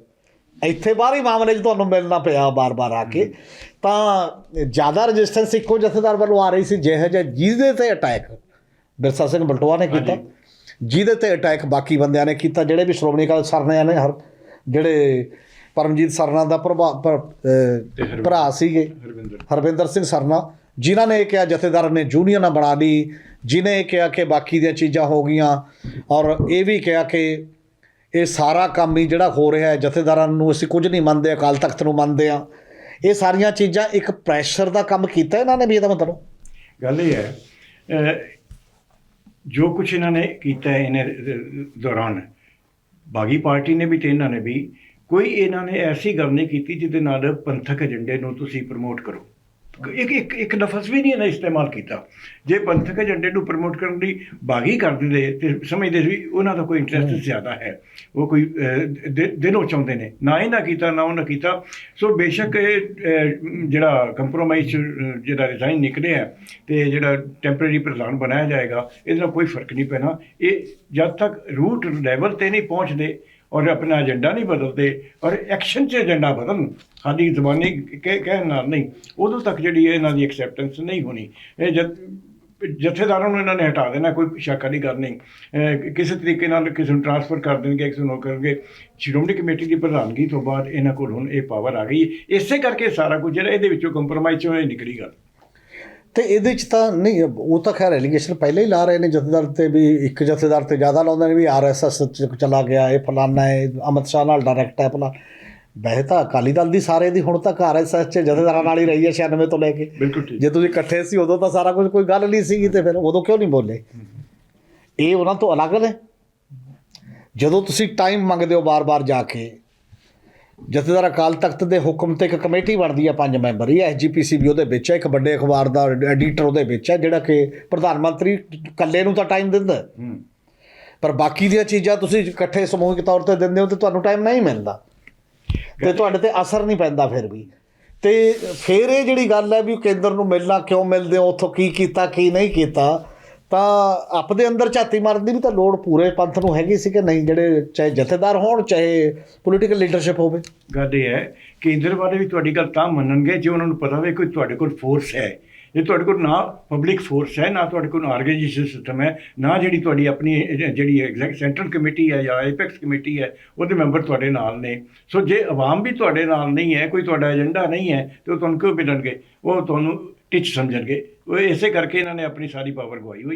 ਇੱਥੇ ਬਾਹਰੀ ਮਾਮਲੇ 'ਚ ਤੁਹਾਨੂੰ ਮਿਲਣਾ ਪਿਆ ਬਾਰ-ਬਾਰ ਆ ਕੇ। ਤਾਂ ਜ਼ਿਆਦਾ ਰੈਜ਼ਿਸਟੈਂਸ ਇੱਕੋ ਜਥੇਦਾਰ ਵੱਲੋਂ ਆ ਰਹੀ ਸੀ ਜਿਹੋ ਜਿਹਾ ਜਿਹਦੇ ਤੇ ਅਟੈਕ ਬਿਰਸਾ ਸਿੰਘ ਬਲਟੋਆ ਨੇ ਕੀਤਾ। ਜਿਹਦੇ ਤੇ ਅਟੈਕ ਬਾਕੀ ਬੰਦਿਆਂ ਨੇ ਕੀਤਾ ਜਿਹੜੇ ਵੀ ਸ਼੍ਰੋਮਣੀ ਅਕਾਲੀ ਸਰਨੇ ਨੇ ਹਰ ਜਿਹੜੇ ਪਰਮਜੀਤ ਸਰਨਾ ਦਾ ਭਰਾ ਸੀਗੇ ਹਰਵਿੰਦਰ। ਸਿੰਘ ਸਰਨਾ ਜਿਨ੍ਹਾਂ ਨੇ ਇਹ ਕਿਹਾ ਜਥੇਦਾਰ ਨੇ ਯੂਨੀਅਨਾਂ ਬਣਾ ਲਈ ਜਿਨੇ ਇਹ ਕਿਹਾ ਕਿ ਬਾਕੀ ਦੀਆਂ ਚੀਜ਼ਾਂ ਹੋ ਗਈਆਂ ਔਰ ਇਹ ਵੀ ਕਿਹਾ ਕਿ ਇਹ ਸਾਰਾ ਕੰਮ ਹੀ ਜਿਹੜਾ ਹੋ ਰਿਹਾ ਹੈ, ਜਥੇਦਾਰਾਂ ਨੂੰ ਅਸੀਂ ਕੁਝ ਨਹੀਂ ਮੰਨਦੇ, ਅਕਾਲ ਤਖਤ ਨੂੰ ਮੰਨਦੇ ਆ ਇਹ ਸਾਰੀਆਂ ਚੀਜ਼ਾਂ ਇੱਕ ਪ੍ਰੈਸ਼ਰ ਦਾ ਕੰਮ ਕੀਤਾ ਇਹਨਾਂ ਨੇ ਵੀ ਇਹਦਾ ਮਤਲਬ? ਗੱਲ ਇਹ ਹੈ ਜੋ ਕੁਝ ਇਹਨਾਂ ਨੇ ਕੀਤਾ ਹੈ ਇਹਨੇ ਦੌਰਾਨ, ਬਾਗੀ ਪਾਰਟੀ ਨੇ ਵੀ ਤੇ ਇਹਨਾਂ ਨੇ ਵੀ, ਕੋਈ ਇਹਨਾਂ ਨੇ ਐਸੀ ਗੱਲ ਨਹੀਂ ਕੀਤੀ ਜਿਹਦੇ ਨਾਲ ਪੰਥਕ ਏਜੰਡੇ ਨੂੰ ਤੁਸੀਂ ਪ੍ਰਮੋਟ ਕਰੋ। ਇੱਕ ਇੱਕ ਇੱਕ ਲਫ਼ਜ਼ ਵੀ ਨਹੀਂ ਇਹਨਾਂ ਇਸਤੇਮਾਲ ਕੀਤਾ। ਜੇ ਪੰਥਕ ਏਜੰਡੇ ਨੂੰ ਪ੍ਰਮੋਟ ਕਰਨ ਲਈ ਬਾਗੀ ਕਰ ਦਿੰਦੇ ਤੇ ਸਮਝਦੇ ਸੀ ਉਹਨਾਂ ਦਾ ਕੋਈ ਇੰਟਰਸਟ ਜ਼ਿਆਦਾ ਹੈ। ਉਹ ਕੋਈ ਅਹ, ਦਿ- ਦਿਲੋਂ ਚਾਹੁੰਦੇ ਨੇ। ਨਾ ਇਹਨਾਂ ਕੀਤਾ ਨਾ ਉਹਨਾਂ ਕੀਤਾ। ਸੋ ਬੇਸ਼ੱਕ ਇਹ ਜਿਹੜਾ ਕੰਪਰੋਮਾਈਜ਼ ਜਿਹੜਾ ਰਿਜ਼ਾਈਨ ਨਿਕਲਿਆ ਹੈ ਤੇ ਜਿਹੜਾ ਟੈਂਪਰੇਰੀ ਪ੍ਰਧਾਨ ਬਣਾਇਆ ਜਾਏਗਾ ਇਹਦੇ ਨਾਲ ਕੋਈ ਫ਼ਰਕ ਨਹੀਂ ਪੈਣਾ। ਇਹ ਜਦ ਤੱਕ ਰੂਟ ਲੈਵਲ ਤੇ ਨਹੀਂ ਪਹੁੰਚਦੇ ਔਰ ਆਪਣਾ ਏਜੰਡਾ ਨਹੀਂ ਬਦਲਦੇ ਔਰ ਐਕਸ਼ਨ 'ਚ ਏਜੰਡਾ ਬਦਲਣ। ਸਾਡੀ ਜ਼ਬਾਨੀ ਕਹਿ, ਕਹਿਣ ਨਾਲ ਨਹੀਂ। ਉਦੋਂ ਤੱਕ ਜਿਹੜੀ ਹੈ ਇਹਨਾਂ ਦੀ ਐਕਸੈਪਟੈਂਸ ਨਹੀਂ ਹੋਣੀ। ਇਹ ਜਦ ਜਥੇਦਾਰਾਂ ਨੂੰ ਇਹਨਾਂ ਨੇ ਹਟਾ ਦੇਣਾ, ਕੋਈ ਸ਼ੱਕ ਨਹੀਂ। ਕਰਨੀ ਅਹ ਕਿਸੇ ਤਰੀਕੇ ਨਾਲ ਕਿਸੇ ਨੂੰ ਟ੍ਰਾਂਸਫਰ ਕਰ ਦੇਣਗੇ, ਕਿਸੇ ਨੂੰ ਉਹ ਕਰਨਗੇ। ਸ਼੍ਰੋਮਣੀ ਕਮੇਟੀ ਦੀ ਪ੍ਰਧਾਨਗੀ ਤੋਂ ਬਾਅਦ ਇਹਨਾਂ ਕੋਲ ਹੁਣ ਇਹ ਪਾਵਰ ਆ ਗਈ। ਇਸੇ ਕਰਕੇ ਸਾਰਾ ਕੁਝ ਜਿਹੜਾ ਇਹਦੇ ਵਿੱਚੋਂ ਕੰਪਰੋਮਾਈਜ਼ ਚੋਂ ਇਹ ਨਿਕਲੀ ਗੱਲ। ਤੇ ਇਹਦੇ ਚ ਤਾਂ ਨਹੀਂ ਉਹ ਤਾਂ ਖੈਰ ਐਲੀਗੇਸ਼ਨ ਪਹਿਲਾਂ ਹੀ ਲਾ ਰਹੇ ਨੇ ਜਥੇਦਾਰ ਤੇ ਵੀ ਇੱਕ ਜਥੇਦਾਰ ਤੇ ਜ਼ਿਆਦਾ ਲਾਉਂਦੇ ਨੇ ਵੀ ਆਰਐਸਐਸ ਚ ਚਲਾ ਗਿਆ ਇਹ ਫਲਾਨਾ ਹੈ ਅਮਿਤ ਸ਼ਾਹ ਨਾਲ ਡਾਇਰੈਕਟ ਹੈ ਫਲਾ ਵੈਸੇ ਤਾਂ ਅਕਾਲੀ ਦਲ ਦੀ ਸਾਰੇ ਦੀ ਹੁਣ ਤੱਕ ਆਰਐਸਐਸ ਚ ਜਥੇਦਾਰਾਂ ਨਾਲ ਹੀ ਰਹੀ ਹੈ 96 ਤੋਂ ਲੈ ਕੇ। ਜੇ ਤੁਸੀਂ ਇਕੱਠੇ ਸੀ ਉਦੋਂ ਤਾਂ ਸਾਰਾ ਕੁਝ ਕੋਈ ਗੱਲ ਨਹੀਂ ਸੀਗੀ ਤੇ ਫਿਰ ਉਦੋਂ ਕਿਉਂ ਨਹੀਂ ਬੋਲੇ? ਇਹ ਉਹਨਾਂ ਤੋਂ ਅਲੱਗ ਨੇ। ਜਦੋਂ ਤੁਸੀਂ ਟਾਈਮ ਮੰਗਦੇ ਹੋ ਬਾਰ-ਬਾਰ ਜਾ ਕੇ ਜਥੇਦਾਰ ਅਕਾਲ ਤਖਤ ਦੇ ਹੁਕਮ ਤੇ ਇੱਕ ਕਮੇਟੀ ਬਣਦੀ ਹੈ ਪੰਜ ਮੈਂਬਰ। ਐਸਜੀਪੀਸੀ ਵੀ ਉਹਦੇ ਵਿੱਚ ਹੈ ਇੱਕ ਵੱਡੇ ਅਖਬਾਰ ਦਾ ਐਡੀਟਰ ਉਹਦੇ ਵਿੱਚ ਹੈ ਜਿਹੜਾ ਕਿ ਪ੍ਰਧਾਨ ਮੰਤਰੀ ਇਕੱਲੇ ਨੂੰ ਤਾਂ ਟਾਈਮ ਦਿੰਦਾ। ਪਰ ਬਾਕੀ ਦੀਆਂ ਚੀਜ਼ਾਂ ਤੁਸੀਂ ਇਕੱਠੇ ਸਮੂਹਿਕ ਤੌਰ ਤੇ ਦਿੰਦੇ ਹੋ ਤੇ ਤੁਹਾਨੂੰ ਟਾਈਮ ਨਹੀਂ ਮਿਲਦਾ। ਤੇ ਤੁਹਾਡੇ ਤੇ ਅਸਰ ਨਹੀਂ ਪੈਂਦਾ ਫਿਰ ਵੀ। ਤੇ ਫਿਰ ਇਹ ਜਿਹੜੀ ਗੱਲ ਹੈ ਵੀ ਕੇਂਦਰ ਨੂੰ ਮਿਲਣਾ ਕਿਉਂ ਮਿਲਦੇ ਹੋ ਉੱਥੋਂ ਕੀ ਕੀਤਾ ਕੀ ਨਹੀਂ ਕੀਤਾ ਤਾਂ ਆਪਦੇ ਅੰਦਰ ਝਾਤੀ ਮਾਰਨ ਦੀ ਵੀ ਤਾਂ ਲੋੜ ਪੂਰੇ ਪੰਥ ਨੂੰ ਹੈਗੀ ਸੀ ਕਿ ਨਹੀਂ, ਜਿਹੜੇ ਚਾਹੇ ਜਥੇਦਾਰ ਹੋਣ, ਚਾਹੇ ਪੋਲੀਟੀਕਲ ਲੀਡਰਸ਼ਿਪ ਹੋਵੇ। ਗੱਲ ਇਹ ਹੈ ਕੇਂਦਰ ਵਾਲੇ ਵੀ ਤੁਹਾਡੀ ਗੱਲ ਤਾਂ ਮੰਨਣਗੇ, ਜੇ ਉਹਨਾਂ ਨੂੰ ਪਤਾ ਹੋਵੇ ਕੋਈ ਤੁਹਾਡੇ ਕੋਲ ਫੋਰਸ ਹੈ। ਜੇ ਤੁਹਾਡੇ ਕੋਲ ਨਾ ਪਬਲਿਕ ਫੋਰਸ ਹੈ, ਨਾ ਤੁਹਾਡੇ ਕੋਲ ਆਰਗੇਨਾਈਜੇਸ਼ਨ ਸਿਸਟਮ ਹੈ, ਨਾ ਜਿਹੜੀ ਤੁਹਾਡੀ ਆਪਣੀ, ਜਿਹੜੀ ਐਗਜ਼ੈਕਟ ਸੈਂਟਰਲ ਕਮੇਟੀ ਹੈ ਜਾਂ ਐਪੈਕਸ ਕਮੇਟੀ ਹੈ, ਉਹਦੇ ਮੈਂਬਰ ਤੁਹਾਡੇ ਨਾਲ ਨੇ। ਸੋ ਜੇ ਆਵਾਮ ਵੀ ਤੁਹਾਡੇ ਨਾਲ ਨਹੀਂ ਹੈ, ਕੋਈ ਤੁਹਾਡਾ ਏਜੰਡਾ ਨਹੀਂ ਹੈ, ਤੇ ਉਹ ਤੁਹਾਨੂੰ ਕਿਉਂ ਮਿਲਣਗੇ ਉਹ ਤੁਹਾਨੂੰ ਟਿਚ ਸਮਝਣਗੇ। ਉਹ ਇਸੇ ਕਰਕੇ ਇਹਨਾਂ ਨੇ ਆਪਣੀ ਸਾਰੀ ਪਾਵਰ ਗਵਾਈ ਹੋਈ।